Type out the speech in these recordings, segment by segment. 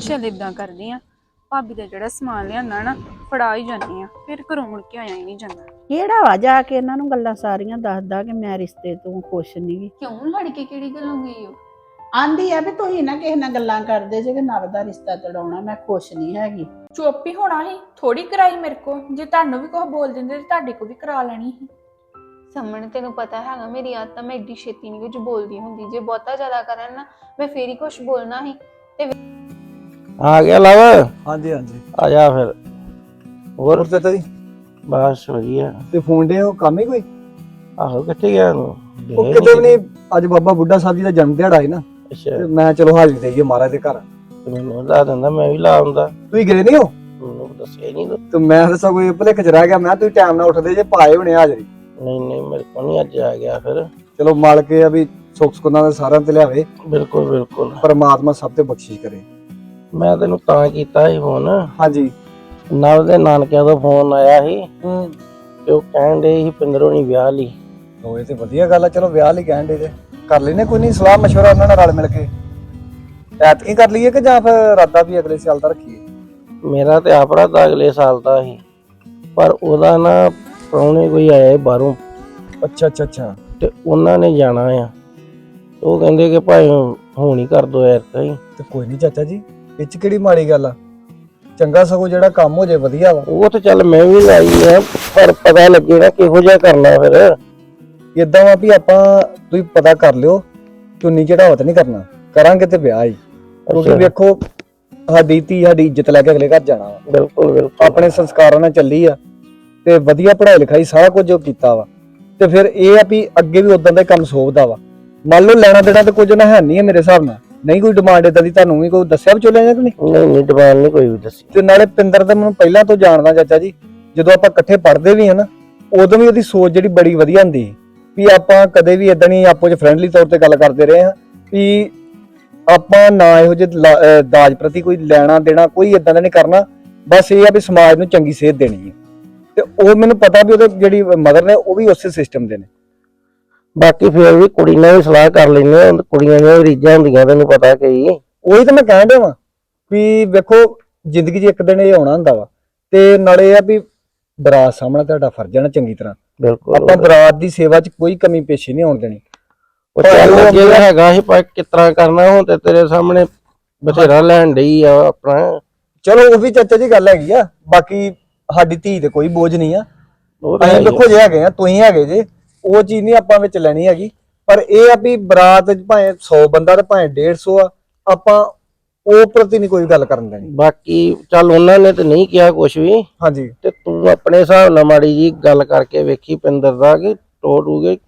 ਚੱਲ ਇਦਾਂ ਕਰਦੀ ਆ ਭਾਬੀ ਦਾ ਜਿਹੜਾ ਸਮਾਨ ਲਿਆਂਦਾ ਨਾ ਫੜਾ ਹੀ ਜਾਂਦੀ ਆ ਫਿਰ ਘਰੋਂ ਮੁੜ ਕੇ ਆਇਆ ਹੀ ਨਹੀਂ ਜਾਂਦਾ। ਕਿਹੜਾ ਵਾ ਜਾ ਕੇ ਇਹਨਾਂ ਨੂੰ ਗੱਲਾਂ ਸਾਰੀਆਂ ਦੱਸਦਾ ਕਿ ਮੈਂ ਰਿਸ਼ਤੇ ਤੋਂ ਖੁਸ਼ ਨਹੀਂ ਕਿਉਂ ਲੜ ਕੇ ਕਿਹੜੀ ਗੱਲੋਂ ਗਈ ਹੋ ਆਂਦੀ ਆ ਵੀ ਤੁਸੀਂ ਨਾ ਕਿਸੇ ਨਾਲ ਗੱਲਾਂ ਕਰਦੇ ਜੇ ਕਿ ਨਵ ਦਾ ਰਿਸ਼ਤਾ ਤੜਾਉਣਾ ਮੈਂ ਖੁਸ਼ ਨਹੀਂ ਹੈਗੀ। ਚੁੱਪ ਹੀ ਹੋਣਾ ਸੀ ਥੋੜੀ ਕਰਾਈ ਮੇਰੇ ਕੋ ਜੇ ਤੁਹਾਨੂੰ ਵੀ ਕੁਝ ਬੋਲ ਦਿੰਦੇ ਤੇ ਤੁਹਾਡੇ ਕੋ ਵੀ ਕਰਾ ਲੈਣੀ ਸੀ। ਸਮਣ ਤੈਨੂੰ ਪਤਾ ਹੈਗਾ ਮੇਰੀ ਆਦਤ ਮੈਂ ਏਡੀ ਛੇਤੀ ਨਹੀਂ ਕੁਝ ਬੋਲਦੀ ਹੁੰਦੀ ਜੇ ਬਹੁਤਾ ਜ਼ਿਆਦਾ ਕਰਨ ਨਾ ਮੈਂ ਫੇਰ ਹੀ ਕੁਝ ਬੋਲਣਾ ਸੀ ਆ ਗਿਆ ਲਵ? ਹਾਂਜੀ ਹਾਂਜੀ। ਆ ਜਾ ਫਿਰ। ਹੋਰ? ਹੋਰ ਚਾਚਾ ਜੀ? ਬਸ ਵਧੀਆ। ਤੇ ਫੋਨ ਦੇ ਉਹ ਕੰਮ ਹੀ ਕੋਈ? ਆਹੋ ਕਿੱਥੇ ਗਿਆ ਉਹ? ਕਿਤੇ ਵੀ ਨਹੀਂ ਅੱਜ ਬਾਬਾ ਬੁੱਢਾ ਸਾਹਿਬ ਜੀ ਦਾ ਜਨਮ ਦਿਹਾੜਾ ਹੈ ਨਾ। ਅੱਛਾ। ਤੇ ਮੈਂ ਚਲੋ ਹਾਜ਼ਰੀ ਦੇਈਏ ਮਹਾਰਾਜ ਦੇ ਘਰ। ਮੈਨੂੰ ਲਾ ਦਿੰਦਾ ਮੈਂ ਵੀ ਲਾ ਆਉਂਦਾ। ਤੁਸੀਂ ਗਏ ਨਹੀਂ ਹੋ ਮੈਨੂੰ ਦੱਸਿਆ ਨਹੀਂ ਤੂੰ। ਤੇ ਮੈਂ ਤਾਂ ਕੋਈ ਭੁਲੇਖ ਚ ਰਹਿ ਗਿਆ ਮੈਂ ਕਿਹਾ ਤੁਸੀਂ ਟਾਈਮ ਨਾਲ ਉੱਠਦੇ ਜੇ ਪਾਏ ਹੋਣੇ ਹਾਜ਼ਰੀ। ਨਹੀਂ ਨਹੀਂ ਮੇਰੇ ਕੋਲ ਨਹੀਂ ਅੱਜ ਆ ਗਿਆ ਫਿਰ। ਚਲੋ ਮਾਲਕ ਇਹ ਆ ਵੀ ਸੁੱਖ ਸੁਖਨਾ ਦੇ ਸਾਰਿਆਂ ਤੇ ਲਿਆਵੇ। ਬਿਲਕੁਲ ਬਿਲਕੁਲ। ਪਰਮਾਤਮਾ ਸਭ ਤੇ ਬਖਸ਼ਿਸ਼ ਕਰੇ। ਮੈਂ ਤੈਨੂੰ ਤਾਂ ਕੀਤਾ ਸੀ ਫੋਨ ਹਾਂਜੀ। ਨਵ ਦੇ ਨਾਨਕਿਆਂ ਤੋਂ ਫੋਨ ਆਇਆ ਸੀ। ਹੂੰ। ਤੇ ਉਹ ਕਹਿਣ ਦੇ ਸੀ ਪਿੰਦਰੋਂ ਨਹੀਂ ਵਿਆਹ ਲਈ। ਉਹ ਇਹ ਤੇ ਵਧੀਆ ਗੱਲ ਆ ਚਲੋ ਵਿਆਹ ਲਈ ਕਹਿਣ ਦੇ ਕਰ ਲੈਨੇ ਕੋਈ ਨਹੀਂ ਸਲਾਹ ਮਸ਼ਵਰਾ ਉਹਨਾਂ ਨਾਲ ਰਲ ਮਿਲ ਕੇ। ਐਤਕੀ ਕਰ ਲਈਏ ਕਿ ਜਾਂ ਫਿਰ ਰਾਦਾ ਵੀ ਅਗਲੇ ਸਾਲ ਦਾ ਰੱਖੀਏ? ਮੇਰਾ ਤੇ ਆਪਰਾ ਤਾਂ ਅਗਲੇ ਸਾਲ ਦਾ ਸੀ। ਪਰ ਉਹਦਾ ਨਾ ਪ੍ਰਾਹੁਣੇ ਕੋਈ ਆਇਆ ਸੀ ਬਾਹਰੋਂ। ਅੱਛਾ ਅੱਛਾ ਅੱਛਾ। ਤੇ ਉਹਨਾਂ ਨੇ ਜਾਣਾ ਆ। ਉਹ ਕਹਿੰਦੇ ਕਿ ਭਾਈ ਹੁਣ ਹੀ ਕਰ ਦੋ ਯਾਰ ਤੇ ਕੋਈ ਨਹੀਂ ਚਾਚਾ ਜੀ ਇਹ ਚ ਕਿਹੜੀ ਮਾੜੀ ਗੱਲ ਆ? ਚੰਗਾ ਸਗੋਂ ਜਿਹੜਾ ਕੰਮ ਹੋ ਜੇ ਵਧੀਆ ਵਾ। ਉਹ ਤਾਂ ਚੱਲ ਮੈਂ ਵੀ ਲਾਈ ਆ ਪਰ ਪਤਾ ਲੱਗੇ ਨਾ ਕਿਹੋ ਜਿਹਾ ਕਰਨਾ ਫਿਰ। ਇਦਾਂ ਵਾ ਵੀ ਆਪਾਂ ਤੁਸੀਂ ਪਤਾ ਕਰ ਲਿਓ ਚੁੰਨੀ ਚੜਾਵਤ ਨਹੀਂ ਕਰਨਾ। ਕਰਾਂਗੇ ਤੇ ਵਿਆਹ ਹੀ। ਕਿਉਂਕਿ ਅੱਛਾ। ਵੇਖੋ ਸਾਡੀ ਧੀ ਸਾਡੀ ਇੱਜ਼ਤ ਲੈ ਕੇ ਅਗਲੇ ਘਰ ਜਾਣਾ ਵਾ। ਬਿਲਕੁਲ ਬਿਲਕੁਲ। ਆਪਣੇ ਸੰਸਕਾਰਾਂ ਨਾਲ ਚੱਲੀ ਆ ਤੇ ਵਧੀਆ ਪੜ੍ਹਾਈ ਲਿਖਾਈ ਸਾਰਾ ਕੁਝ ਜੋ ਕੀਤਾ ਵਾ। ਤੇ ਫਿਰ ਇਹ ਆ ਵੀ ਅੱਗੇ ਵੀ ਉਦਾਂ ਦਾ ਕੰਮ ਸੋਭਦਾ ਵਾ। ਮੰਨ ਲਓ ਲੈਣਾ ਦੇਣਾ ਤੇ ਕੁਝ ਨਾ ਹੈ ਨਹੀਂ ਹੈ ਮੇਰੇ ਹਿਸਾਬ ਨਾਲ। ਨਹੀਂ ਕੋਈ ਡਿਮਾਂਡ ਇਦਾਂ ਦੀ ਤੁਹਾਨੂੰ ਵੀ ਕੋਈ ਦੱਸਿਆ ਵੀ ਚੋਲਿਆ ਜਾਂ ਕਿ ਨਹੀਂ? ਨਹੀਂ ਨਹੀਂ ਡਿਮਾਂਡ ਨਹੀਂ ਕੋਈ ਵੀ ਦੱਸੀ। ਤੇ ਨਾਲੇ ਪਿੰਦਰ ਤਾਂ ਮੈਨੂੰ ਪਹਿਲਾਂ ਤੋਂ ਜਾਣਦਾ ਚਾਚਾ ਜੀ ਜਦੋਂ ਆਪਾਂ ਇਕੱਠੇ ਪੜ੍ਹਦੇ ਵੀ ਹਨ ਉਦੋਂ ਵੀ ਉਹਦੀ ਸੋਚ ਜਿਹੜੀ ਬੜੀ ਵਧੀਆ ਹੁੰਦੀ ਵੀ ਆਪਾਂ ਕਦੇ ਵੀ ਇਦਾਂ ਨਹੀਂ ਆਪੋ ਚ ਫ੍ਰੈਂਡਲੀ ਤੌਰ ਤੇ ਗੱਲ ਕਰਦੇ ਰਹੇ ਹਾਂ ਵੀ ਆਪਾਂ ਨਾ ਇਹੋ ਜਿਹੇ ਦਾਜ ਪ੍ਰਤੀ ਕੋਈ ਲੈਣਾ ਦੇਣਾ ਕੋਈ ਇਦਾਂ ਦਾ ਨਹੀਂ ਕਰਨਾ ਬਸ ਇਹ ਆ ਵੀ ਸਮਾਜ ਨੂੰ ਚੰਗੀ ਸੇਧ ਦੇਣੀ ਹੈ। ਤੇ ਉਹ ਮੈਨੂੰ ਪਤਾ ਵੀ ਉਹਦੇ ਜਿਹੜੀ ਮਦਰ ਨੇ ਉਹ ਵੀ ਉਸੇ ਸਿਸਟਮ ਦੇ ਨੇ। ਬਾਕੀ ਫਿਰ ਵੀ ਕੁੜੀ ਨਾਲ ਵੀ ਸਲਾਹ ਕਰ ਲੈਂਦੇ ਆ ਕੁੜੀਆਂ ਦੀਆਂ ਰੀਝਾਂ ਹੁੰਦੀਆਂ ਤੈਨੂੰ ਪਤਾ ਕਈ। ਉਹੀ ਤਾਂ ਮੈਂ ਕਹਿਣ ਡਿਆ ਵਾਂ ਵੀ ਵੇਖੋ ਜ਼ਿੰਦਗੀ 'ਚ ਇੱਕ ਦਿਨ ਇਹ ਆਉਣਾ ਹੁੰਦਾ ਵਾ ਤੇ ਨਾਲੇ ਇਹ ਆ ਵੀ ਬਰਾਤ ਸਾਹਮਣਾ ਤੁਹਾਡਾ ਫਰਜ਼ ਹੈ ਨਾ ਚੰਗੀ ਤਰ੍ਹਾਂ। ਬਿਲਕੁਲ। ਆਪਾਂ ਬਰਾਤ ਦੀ ਸੇਵਾ 'ਚ ਕੋਈ ਕਮੀ ਪੇਸ਼ੀ ਨਹੀਂ ਆਉਣ ਦੇਣੀ। ਉਹ ਚੱਲ ਤਾਂ ਹੈਗਾ ਸੀ ਪਰ ਕਿਸ ਤਰ੍ਹਾਂ ਕਰਨਾ ਹੁਣ ਤੇ ਤੇਰੇ ਸਾਹਮਣੇ ਬਥੇਰਾ ਲੈਣ ਡਈ ਆ ਆਪਣਾ। ਚਲੋ ਉਹ ਵੀ ਚਾਚਾ ਜੀ ਗੱਲ ਹੈਗੀ ਆ ਬਾਕੀ ਸਾਡੀ ਧੀ ਤੇ ਕੋਈ ਬੋਝ ਨਹੀਂ ਆ। ਉਹ ਤਾਂ ਅਸੀਂ। ਦੇਖੋ ਜੇ ਹੈਗੇ ਆ ਤੁਸੀਂ ਹੈਗੇ ਜੇ। ਉਹ ਚੀਜ਼ ਨਹੀਂ ਆਪਾਂ ਵਿੱਚ ਲੈਣੀ ਹੈਗੀ। ਪਰ ਇਹ ਆ ਵੀ ਬਰਾਤ 'ਚ ਭਾਵੇਂ 100 ਬੰਦਾ ਤੇ ਭਾਵੇਂ 150 ਆ ਆਪਾਂ ਉਹ ਪ੍ਰਤੀ ਨਹੀਂ ਕੋਈ ਗੱਲ ਕਰਨ ਦੇਣੀ। ਬਾਕੀ ਚੱਲ ਉਹਨਾਂ ਨੇ ਤੇ ਨਹੀਂ ਕਿਹਾ ਕੁਝ ਵੀ। ਹਾਂਜੀ। ਤੇ ਤੂੰ ਆਪਣੇ ਹਿਸਾਬ ਨਾਲ ਮਾੜੀ ਜੀ ਗੱਲ ਕਰਕੇ ਵੇਖੀ ਪਿੰਦਰ ਦਾ ਕਿ ਟੋਟੂਗੇ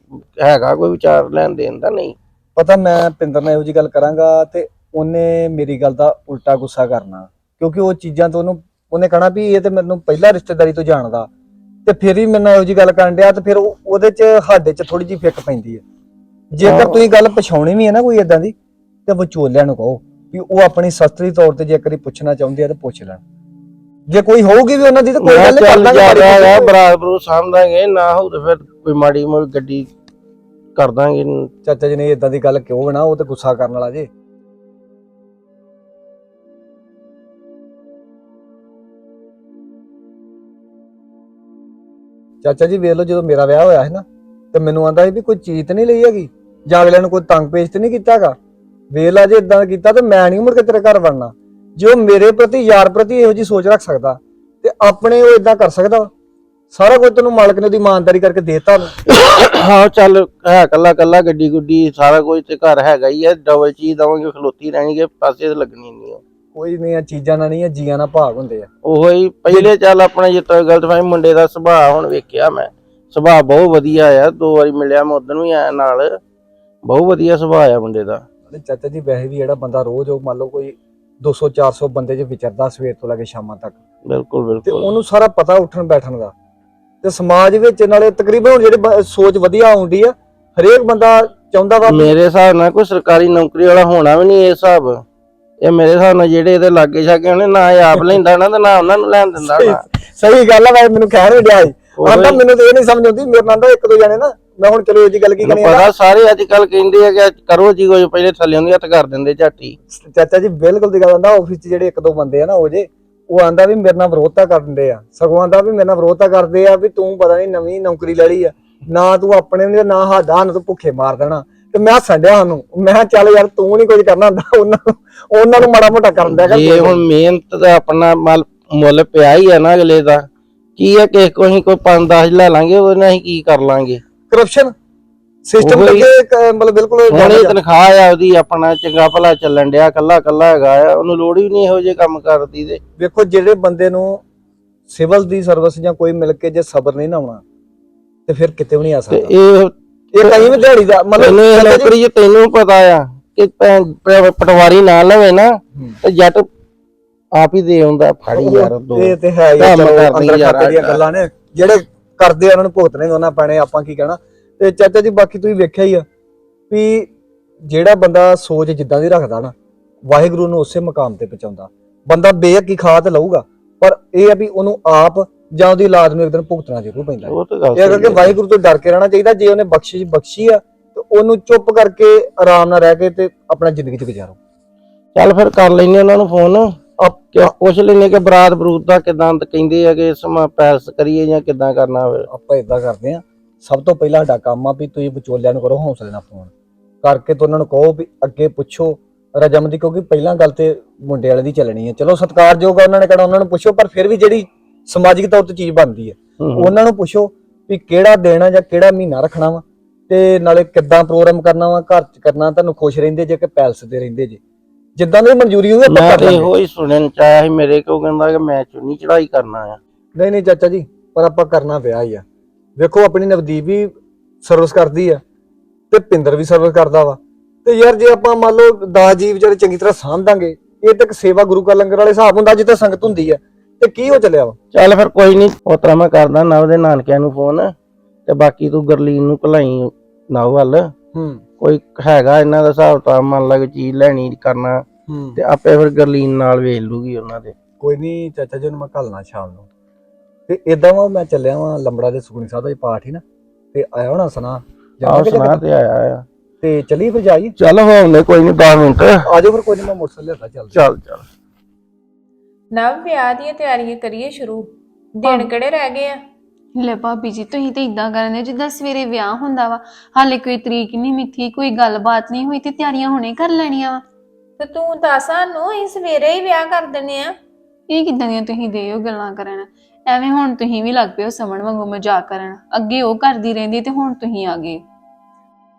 ਹੈਗਾ ਕੋਈ ਵਿਚਾਰ ਲੈਣ ਦੇਣ ਦਾ ਨਹੀਂ। ਪਤਾ ਮੈਂ ਪਿੰਦਰ ਨਾਲ ਇਹੋ ਜੀ ਗੱਲ ਕਰਾਂਗਾ ਤੇ ਉਹਨੇ ਮੇਰੀ ਗੱਲ ਦਾ ਉਲਟਾ ਗੁੱਸਾ ਕਰਨਾ। ਕਿਉਂਕਿ ਉਹ ਚੀਜ਼ਾਂ ਤੋਂ ਉਹਨੂੰ ਉਹਨੇ ਕਹਣਾ ਵੀ ਇਹ ਤੇ ਮੈਨੂੰ ਪਹਿਲਾਂ ਰਿਸ਼ਤੇਦਾਰੀ ਤੋਂ ਜਾਣਦਾ। ਤੇ ਫਿਰ ਵੀ ਮੈਨੂੰ ਇਹੋ ਜੀ ਗੱਲ ਕਰਨ ਡਿਆ ਤੇ ਫਿਰ ਉਹ- ਉਹਦੇ ਚ ਸਾਡੇ ਚ ਥੋੜੀ ਜਿਹੀ ਫਿੱਕ ਪੈਂਦੀ ਹੈ ਜੇਕਰ ਹਾਂ। ਤੁਸੀਂ ਗੱਲ ਪਛਾਉਣੀ ਵੀ ਹੈ ਨਾ ਕੋਈ ਇਦਾਂ ਦੀ ਤੇ ਵਿਚੋਲਿਆਂ ਨੂੰ ਕਹੋ ਵੀ ਉਹ ਆਪਣੀ ਸਸਤਰੀ ਤੌਰ ਤੇ ਜੇਕਰ ਹੀ ਪੁੱਛਣਾ ਚਾਹੁੰਦੇ ਆ ਤੇ ਪੁੱਛ ਲੈਣ ਜੇ ਕੋਈ ਹੋਊਗੀ ਵੀ ਉਹਨਾਂ ਦੀ ਤਾਂ ਕੋਈ ਮੈਂ ਗੱਲ ਨਹੀਂ ਚੱਲ ਕਰਦਾਂਗੇ ਜਾ ਮਾੜੀ ਰਿਹਾ ਮੋਟੀ। ਬਰਾਤ ਬਰੂ ਸਾਂਭਾਂਗੇ ਨਾ ਹੋਊ ਤੇ ਫਿਰ ਕੋਈ ਮਾੜੀ ਮੋਟੀ ਗੱਡੀ ਕਰ ਦਾਂਗੇ ਚਾਚਾ ਜੀ ਨੇ ਇਦਾਂ ਦੀ ਗੱਲ ਕਿਉਂ ਬਣਾ ਉਹ ਤੇ ਗੁੱਸਾ ਕਰਨ ਵਾਲਾ ਜੇ ਚਾਚਾ ਜੀ ਵੇਖ ਲਓ ਜਦੋਂ ਮੇਰਾ ਵਿਆਹ ਹੋਇਆ ਸੀ ਨਾ, ਤੇ ਮੈਨੂੰ ਆਂਦਾ ਸੀ ਵੀ ਕੋਈ ਚੀਜ਼ ਤੇ ਨਹੀਂ ਲਈ ਹੈਗੀ, ਜਾਂ ਅਗਲਿਆਂ ਨੂੰ ਕੋਈ ਤੰਗ ਪੇਸ਼ ਤੇ ਨਹੀਂ ਕੀਤਾਗਾ ਵੇਖ ਲਾ ਜੇ ਇਦਾਂ ਕੀਤਾ ਤੇ ਮੈਂ ਨਹੀਂ ਮੁੜ ਕੇ ਤੇਰੇ ਘਰ ਵੜਨਾ। ਜੋ ਮੇਰੇ ਪ੍ਰਤੀ, ਯਾਰ ਪ੍ਰਤੀ ਇਹੋ ਜੀ ਸੋਚ ਰੱਖ ਸਕਦਾ, ਤੇ ਆਪਣੇ ਉਹ ਇਦਾਂ ਕਰ ਸਕਦਾ ਵਾ। ਸਾਰਾ ਕੁਝ ਤੈਨੂੰ ਮਾਲਕ ਨੇ ਉਹਦੀ ਇਮਾਨਦਾਰੀ ਕਰਕੇ ਦੇਤਾ ਹਾਂ, ਚੱਲ, ਹੈ ਕੱਲਾ ਕੱਲਾ ਗੱਡੀ ਗੁੱਡੀ, ਸਾਰਾ ਕੁਝ ਤੇ ਘਰ ਹੈਗਾ ਹੀ ਹੈ ਡਬਲ ਚੀਜ਼ ਦਵਾਂਗੇ, ਖਲੋਤੀ ਰਹਿਣਗੇ, ਪਾਸੇ ਤੇ ਲੱਗਣੀ ਨਹੀਂ ਉਹ ਕੋਈ ਨਹੀਂ ਆ ਚੀਜ਼ਾਂ ਨਾਲ ਨਹੀਂ ਆ ਜੀਆਂ ਨਾਲ ਭਾਗ ਹੁੰਦੇ ਆ। ਉਹੋ ਹੀ ਪਹਿਲੇ ਚੱਲ ਆਪਣੇ ਜਿਸ ਤਰ੍ਹਾਂ ਗਲਤ ਫਹਿਮੀ ਮੁੰਡੇ ਦਾ ਸੁਭਾਅ ਹੁਣ ਵੇਖਿਆ ਮੈਂ। ਸੁਭਾਅ ਬਹੁਤ ਵਧੀਆ ਆ ਦੋ ਵਾਰੀ ਮਿਲਿਆ ਮੈਂ ਉਦੋਂ ਵੀ ਆਇਆ ਨਾਲ। ਬਹੁਤ ਵਧੀਆ ਸੁਭਾਅ ਆ ਮੁੰਡੇ ਦਾ। ਤੇ ਚਾਚਾ ਜੀ ਵੈਸੇ ਵੀ ਜਿਹੜਾ ਬੰਦਾ ਰੋਜ਼ ਉਹ ਮੰਨ ਲਓ ਕੋਈ 200 400 ਬੰਦੇ 'ਚ ਵਿਚਰਦਾ ਸਵੇਰ ਤੋਂ ਲੈ ਕੇ ਸ਼ਾਮਾਂ ਤੱਕ। ਬਿਲਕੁਲ ਤੇ ਬਿਲਕੁਲ। ਉਹਨੂੰ ਸਾਰਾ ਪਤਾ ਉੱਠਣ ਬੈਠਣ ਦਾ। ਤੇ ਸਮਾਜ ਵਿੱਚ ਨਾਲੇ ਤਕਰੀਬਨ ਹੁਣ ਜਿਹੜੇ ਬ- ਸੋਚ ਵਧੀਆ ਆਉਂਦੀ ਆ ਹਰੇਕ ਬੰਦਾ ਚਾਹੁੰਦਾ ਵਾ ਵੀ ਮੇਰੇ ਹਿਸਾਬ ਨਾਲ ਕੋਈ ਸਰਕਾਰੀ ਨੌਕਰੀ ਵਾਲਾ ਹੋਣਾ ਵੀ ਨਹੀਂ ਇਹ ਹਿਸਾਬ। ਇਹ ਮੇਰੇ ਹਿਸਾਬ ਨਾਲ ਜਿਹੜੇ ਇਹਦੇ ਲਾਗੇ ਛਾਗੇ ਉਹਨੇ ਨਾ ਇਹ ਆਪ ਲੈਂਦਾ ਨਾ ਤੇ ਨਾ ਉਹਨਾਂ ਨੂੰ ਲੈਣ ਦਿੰਦਾ ਨਾ। ਸਹੀ ਗੱਲ ਆ ਵੈਸੇ ਮੈਨੂੰ ਕਹਿ ਨਹੀਂ ਡਿਆ। ਆਂਦਾ ਮੈਨੂੰ ਤੇ ਇਹ ਨਹੀਂ ਸਮਝ ਆਉਂਦੀ ਮੇਰੇ ਨਾਲ ਤਾਂ ਇੱਕ ਦੋ ਜਣੇ ਨਾ ਮੈਂ ਹੁਣ ਚਲੋ ਇਹ ਜੀ ਗੱਲ ਕੀ ਮੈਨੂੰ ਕਰੀ ਪਤਾ ਸਾਰੇ ਅੱਜ ਕੱਲ ਕਹਿੰਦੇ ਆ ਕਿ ਕਰੋ ਜੀ ਕੁਝ ਪਹਿਲੇ ਥੱਲੇ ਹੁੰਦੀ ਹੱਥ ਕਰ ਦਿੰਦੇ ਝਾਟੀ। ਚਾਚਾ ਜੀ ਬਿਲਕੁਲ ਦੀ ਗੱਲ ਆਂਦਾ ਆਫਿਸ 'ਚ ਜਿਹੜੇ ਇੱਕ ਦੋ ਬੰਦੇ ਆ ਨਾ ਉਹ ਜੇ ਉਹ ਆਂਦਾ ਵੀ ਮੇਰੇ ਨਾਲ ਵਿਰੋਧਤਾ ਕਰਦੇ ਆ। ਸਗੋਂ ਆਂਦਾ ਵੀ ਮੇਰੇ ਨਾਲ ਵਿਰੋਧਤਾ ਕਰਦੇ ਆ ਵੀ ਤੂੰ ਪਤਾ ਨਹੀਂ ਨਵੀਂ ਨੌਕਰੀ ਲੈ ਲਈ ਆ। ਨਾ ਤੂੰ ਆਪਣੇ ਨੇ ਨਾ ਸਾਡਾ ਸਾਨੂੰ ਤੂੰ ਭੁੱਖੇ ਮਾਰ ਦੇਣਾ। ਤੇ ਮੈਂ ਸੰਡਿਆ ਸਾਨੂੰ। ਮੈਂ ਕਿਹਾ ਚੱਲ ਯਾਰ ਤੂੰ ਨਹੀਂ ਕੁਝ ਕਰਨਾ ਹੁੰਦਾ ਉਹਨਾਂ ਨੂੰ ਉਹਨਾਂ ਨੂੰ ਮਾੜਾ ਮੋਟਾ ਕਰਨ ਦਿਆ ਕਰ ਜੇ ਹੁਣ ਮਿਹਨਤ ਦਾ ਆਪਣਾ ਮਲ ਮੁੱਲ ਪਿਆ ਹੀ ਆ ਨਾ ਅਗਲੇ ਦਾ ਕੀ ਆ ਕਿ ਕੋਈ ਕੋਈ 5-10 ਲੈ ਲਾਂਗੇ ਉਹਨੇ ਅਸੀਂ ਕੀ ਕਰ ਲਾਂਗੇ? ਕਰਪਸ਼ਨ ਸਿਸਟਮ ਉਹੀ- ਮਤਲਬ ਬਿਲਕੁਲ ਹੁਣ ਇਹ ਤਨਖਾਹ ਆ ਉਹਦੀ ਆਪਣਾ ਚੰਗਾ ਭਲਾ ਚੱਲਣ ਡਿਆ ਕੱਲਾ ਕੱਲਾ ਹੈਗਾ ਆ ਉਹਨੂੰ ਲੋੜ ਹੀ ਨਹੀਂ ਇਹੋ ਜਿਹੇ ਕੰਮ ਕਰਦੀ ਦੇ ਵੇਖੋ ਜਿਹੜੇ ਬੰਦੇ ਨੂੰ ਸਿਵਲ ਦੀ ਸਰਵਿਸ ਜਾਂ ਕੋਈ ਮਿਲ ਕੇ ਜੇ ਸਬਰ ਨਹੀਂ ਨਾ ਆਉਣਾ ਤੇ ਫਿਰ ਕਿਤੇ ਵੀ ਨਹੀਂ ਆ ਤੇ ਸਕਦਾ। ਇਹ ਇਹ ਕਈ ਵੀ ਦਿਹਾੜੀ ਦਾ ਤੈਨੂੰ ਇਹ ਜੀ, ਨੌਕਰੀ ਜੇ ਤੈਨੂੰ ਪਤਾ ਆ ਕਿ ਭੈਣ- ਪ- ਪਟਵਾਰੀ ਨਾ ਲਵੇ ਨਾ ਤੇ ਜੱਟ ਆਪ ਹੀ ਦੇ ਆਉਂਦਾ। ਫੜੀ ਯਾਰ ਦੋ। ਇਹ ਤੇ ਹੈ ਹੀ ਆ, ਕੰਮ ਚਲੋ ਕਰਨੀ ਅੰਦਰ ਯਾਰ ਖਾਤੇ ਦੀਆਂ ਅੱਜ। ਗੱਲਾਂ ਨੇ। ਜਿਹੜੇ ਕਰਦੇ ਆ ਉਹਨਾਂ ਨੂੰ ਭੁਗਤਣੇ ਉਹਨਾਂ ਪੈਣੇ ਆਪਾਂ ਕੀ ਕਹਿਣਾ। ਤੇ ਚਾਚਾ ਜੀ ਬਾਕੀ ਤੁਸੀਂ ਵੇਖਿਆ ਹੀ ਆ ਵੀ ਜਿਹੜਾ ਬੰਦਾ ਸੋਚ ਜਿੱਦਾਂ ਦੀ ਰੱਖਦਾ ਨਾ ਵਾਹਿਗੁਰੂ ਨੂੰ ਉਸੇ ਮਕਾਮ ਤੇ ਪਹੁੰਚਾਉਂਦਾ। ਬੰਦਾ ਬੇਅਕੀ ਖਾ ਤੇ ਲਊਗਾ ਪਰ ਇਹ ਆ ਵੀ ਉਹਨੂੰ ਆਪ ਜਾਂ ਉਹਦੀ ਔਲਾਦ ਨੂੰ ਇੱਕ ਦਿਨ ਭੁਗਤਣਾ ਜ਼ਰੂਰ ਪੈਂਦਾ ਉਹ ਤਾਂ ਗੱਲ ਇਹ ਕਰਕੇ। ਵਾਹਿਗੁਰੂ ਤੋਂ ਡਰ ਕੇ ਰਹਿਣਾ ਚਾਹੀਦਾ ਜੇ ਉਹਨੇ ਬਖਸ਼ਿਸ਼ ਬਖਸ਼ੀ ਆ ਤੇ ਉਹਨੂੰ ਚੁੱਪ ਕਰਕੇ ਆਰਾਮ ਨਾਲ ਰਹਿ ਕੇ ਤੇ ਆਪਣਾ ਜ਼ਿੰਦਗੀ ਚ ਗੁਜ਼ਾਰੋ। ਚੱਲ ਫਿਰ ਕਰ ਲੈਨੇ ਉਹਨਾਂ ਨੂੰ ਫੋਨ। ਕਿ ਪੁੱਛ ਲੈਨੇ ਕਿ ਬਰਾਤ ਬਰੂਤ ਦਾ ਕਿਦਾਂ ਕਹਿੰਦੇ ਆ ਕਿ ਸਮਾਂ ਪੈਸ ਕਰੀਏ ਜਾਂ ਕਿਦਾਂ ਕਰਨਾ ਫਿਰ? ਆਪਾਂ ਇਦਾਂ ਕਰਦੇ ਆ ਸਭ ਤੋਂ ਪਹਿਲਾਂ ਸਾਡਾ ਕੰਮ ਆ ਵੀ ਤੁਸੀਂ ਵਿਚੋਲਿਆਂ ਨੂੰ ਕਰੋ ਹੌਸਲੇ ਨਾਲ ਫੋਨ। ਕਰਕੇ ਤੇ ਉਹਨਾਂ ਨੂੰ ਕਹੋ ਵੀ ਅੱਗੇ ਪੁੱਛੋ ਰਜਮ ਦੀ ਕਿਉਂਕਿ ਪਹਿਲਾਂ ਗੱਲ ਤੇ ਮੁੰਡੇ ਵਾਲੇ ਦੀ ਚੱਲਣੀ ਹੈ। ਚਲੋ ਸਤਿਕਾਰਯੋਗ ਆ ਉਹਨਾਂ ਨੇ ਕਹਿਣਾ ਉਹਨਾਂ ਨੂੰ ਪੁੱਛੋ ਪਰ ਫਿਰ ਵੀ ਜਿਹੜੀ ਸਮਾਜਿਕ ਤੌਰ ਤੇ ਚੀਜ਼ ਬਣਦੀ ਹੈ। ਉਹਨਾਂ ਨੂੰ ਪੁੱਛੋ ਵੀ ਕਿਹੜਾ ਦੇਣਾ ਜਾਂ ਕਿਹੜਾ ਮਹੀਨਾ ਰੱਖਣਾ ਵਾ ਤੇ ਨਾਲੇ ਕਿੱਦਾਂ ਪ੍ਰੋਗਰਾਮ ਕਰਨਾ ਵਾ ਘਰ ਚ ਕਰਨਾ ਤੁਹਾਨੂੰ ਖੁਸ਼ ਰਹਿੰਦੇ ਜੇ ਕਿ ਪੈਲਸ ਤੇ ਰਹਿੰਦੇ ਜੇ। ਜਿੱਦਾਂ ਦੀ ਮਨਜ਼ੂਰੀ ਹੋਵੇ ਆਪਾਂ ਮੈਂ ਤੇ ਇਹੋ ਹੀ ਸੁਣਨ ਚ ਆਇਆ ਸੀ ਮੇਰੇ ਕੋ ਕਹਿੰਦਾ ਕਿ ਮੈਂ ਚੁੰਨੀ ਚੜਾਈ ਕਰਨਾ ਆ। ਨਹੀਂ ਨਹੀਂ ਚਾਚਾ ਜੀ ਪਰ ਆਪਾਂ ਕਰਨਾ ਪਿਆ ਹੀ ਆ। ਵੇਖੋ ਆਪਣੀ ਨਵਦੀਪ ਵੀ ਸਰਵਿਸ ਕਰਦੀ ਆ ਤੇ ਪਿੰਦਰ ਵੀ ਸਰਵਿਸ ਕਰਦਾ ਵਾ। ਤੇ ਯਾਰ ਜੇ ਆਪਾਂ ਮੰਨ ਲਓ ਦਸ ਜੀ ਵਿਚਾਰੇ ਚੰਗੀ ਤਰ੍ਹਾਂ ਸਾਂਭ ਦਾਂਗੇ ਇਹ ਤਾਂ ਇੱਕ ਸੇਵਾ ਗੁਰੂ ਕਾ ਲੰਗਰ ਵਾਲੇ ਹਿਸਾਬ ਹੁੰਦਾ ਜਿੱਥੇ ਸੰਗਤ ਹੁੰਦੀ ਆ। ਤੇ ਕੀ ਹੋ ਚੱਲਿਆ ਵਾ? ਚੱਲ ਫਿਰ ਕੋਈ ਨਹੀਂ ਉਸ ਤਰ੍ਹਾਂ ਮੈਂ ਕਰਦਾ ਨਵ ਦੇ ਨਾਨਕਿਆਂ ਨੂੰ ਫੋਨ ਤੇ ਬਾਕੀ ਤੂੰ ਗਰਲੀਨ ਨੂੰ ਭਲਾਈ ਨਵ ਵੱਲ। ਹੂੰ। ਕੋਈ ਹੈਗਾ ਇਹਨਾਂ ਦਾ ਹਿਸਾਬ ਤਾਂ ਮੰਨ ਲਾ ਕੋਈ ਚੀਜ਼ ਲੈਣੀ ਕਰਨਾ ਹੂੰ। ਤੇ ਆਪੇ ਫਿਰ ਗਰਲੀਨ ਨਾਲ ਵੇਚ ਲੂਗੀ ਉਹਨਾਂ ਦੇ। ਕੋਈ ਨਹੀਂ ਚਾਚਾ ਜੀ ਨੂੰ ਮੈਂ ਘੱਲਣਾ ਸ਼ਾਮ ਨੂੰ। ਤੇ ਇਦਾਂ ਵਾ ਮੈਂ ਚੱਲਿਆ ਵਾਂ ਲੰਬੜਾ ਦੇ ਸੁਖਣੀ ਸਾਹਿਬ ਦਾ ਹੀ ਪਾਠ ਹੀ ਨਾ। ਤੇ ਆਇਆ ਹੋਣਾ ਸੁਣਾ? ਆਹ ਸੁਣਾ ਤੇ ਆਇਆ ਆ। ਤੇ ਚਲੀ ਫਿਰ ਜਾਈ ਚੱਲ ਹੋਣੇ ਕੋਈ ਨਹੀਂ 10 ਮਿੰਟ। ਆਜੋ ਫਿਰ ਕੋਈ ਨਹੀਂ ਮੈਂ ਮੋਟਰਸਾਈਕਲ ਲਿਆਦਾ ਚੱਲ। ਚੱਲ ਚੱਲ। ਨਵ ਵਿਆਹ ਦੀਆਂ ਤਿਆਰੀਆਂ ਕਰੀਏ ਸ਼ੁਰੂ। ਦਿਨ ਕਿਹੜੇ ਰਹਿ ਗਏ ਆ? ਲੈ ਭਾਬੀ ਜੀ ਤੁਸੀਂ ਤੇ ਇਦਾਂ ਕਰਦੇ ਜਿੱਦਾਂ ਸਵੇਰੇ ਵਿਆਹ ਹੁੰਦਾ ਵਾ ਹਾਲੇ ਕੋਈ ਤਰੀਕ ਨਹੀਂ ਮਿੱਥੀ ਕੋਈ ਗੱਲਬਾਤ ਨਹੀਂ ਹੋਈ ਤੇ ਤਿਆਰੀਆਂ ਹੁਣੇ ਕਰ ਲੈਣੀਆਂ ਵਾ। ਤੇ ਤੂੰ ਦੱਸ ਸਾਨੂੰ ਅਸੀਂ ਸਵੇਰੇ ਹੀ ਵਿਆਹ ਕਰ ਦਿੰਨੇ ਆ। ਇਹ ਕਿਦਾਂ ਦੀਆਂ ਤੁਸੀਂ ਦੇਓ ਗੱਲਾਂ ਕਰਨ? ਐਵੇਂ ਹੁਣ ਤੁਸੀਂ ਵੀ ਲੱਗ ਪਏ ਹੋ ਸਮਣ ਵਾਂਗੂ ਮਜ਼ਾਕ ਕਰਨ। ਅੱਗੇ ਉਹ ਕਰਦੀ ਰਹਿੰਦੀ ਤੇ ਹੁਣ ਤੁਸੀਂ ਆ ਗਏ।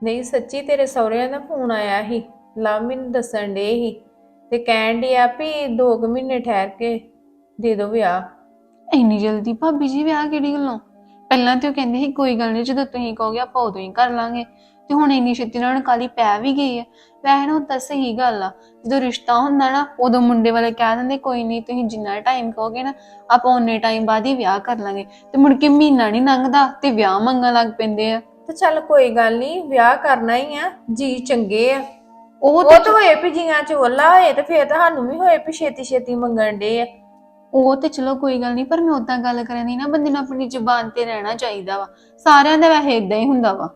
ਨਹੀਂ ਸੱਚੀ ਤੇਰੇ ਸਹੁਰਿਆਂ ਦਾ ਫੋਨ ਆਇਆ ਸੀ। ਲਵ ਮੈਨੂੰ ਦੱਸਣ ਡੇ ਸੀ। ਤੇ ਕਹਿਣ ਡਿਆ ਵੀ 2 ਮਹੀਨੇ ਠਹਿਰ ਕੇ ਦੇ ਦੋ ਵਿਆਹ। ਇੰਨੀ ਜਲਦੀ ਭਾਬੀ ਜੀ ਵਿਆਹ ਕਿਹੜੀ ਗੱਲੋਂ? ਪਹਿਲਾਂ ਤੇ ਉਹ ਕਹਿੰਦੇ ਸੀ ਕੋਈ ਗੱਲ ਨਹੀਂ ਜਦੋਂ ਤੁਸੀਂ ਕਹੋਗੇ ਆਪਾਂ ਉਦੋਂ ਹੀ ਕਰ ਲਾਂਗੇ। ਤੇ ਹੁਣ ਇੰਨੀ ਛੇਤੀ ਨਾਲ ਕਾਲੀ ਪੈ ਵੀ ਗਈ ਹੈ ਵੈਸੇ ਨਾ ਤਾਂ ਸਹੀ ਗੱਲ ਆ ਜਦੋਂ ਰਿਸ਼ਤਾ ਹੁੰਦਾ ਨਾ ਉਦੋਂ ਮੁੰਡੇ ਵਾਲੇ ਕਹਿ ਦਿੰਦੇ ਕੋਈ ਨਹੀਂ ਤੁਸੀਂ ਜਿੰਨਾ ਟਾਈਮ ਕਹੋਗੇ ਨਾ ਆਪਾਂ ਉਨੇ ਟਾਈਮ ਬਾਅਦ ਹੀ ਵਿਆਹ ਕਰ ਲਾਂਗੇ। ਤੇ ਮੁੜ ਕੇ ਮਹੀਨਾ ਨਹੀਂ ਲੰਘਦਾ ਤੇ ਵਿਆਹ ਮੰਗਣ ਲੱਗ ਪੈਂਦੇ ਆ। ਤੇ ਚੱਲ ਕੋਈ ਗੱਲ ਨਹੀਂ ਵਿਆਹ ਕਰਨਾ ਹੀ ਆ ਜੀ ਚੰਗੇ ਆ। ਉਹ ਉਹ ਤੇ ਤਾਂ ਹੋਏ ਵੀ ਜੀਆਂ ਚ ਓਲਾ ਹੋਏ ਤੇ ਫੇਰ ਤੁਹਾਨੂੰ ਵੀ ਹੋਏ ਵੀ ਛੇਤੀ ਛੇਤੀ ਮੰਗਣ ਡੇ ਆ। ਉਹ ਤੇ ਚਲੋ ਕੋਈ ਗੱਲ ਨਹੀਂ ਪਰ ਮੈਂ ਉਦਾਂ ਗੱਲ ਕਰਨ ਦੀ ਨਾ ਬੰਦੇ ਨੂੰ ਆਪਣੀ ਜ਼ੁਬਾਨ ਤੇ ਰਹਿਣਾ ਚਾਹੀਦਾ ਵਾ। ਸਾਰਿਆਂ ਦਾ ਵੈਸੇ ਇਦਾਂ ਹੀ ਹੁੰਦਾ ਵਾ।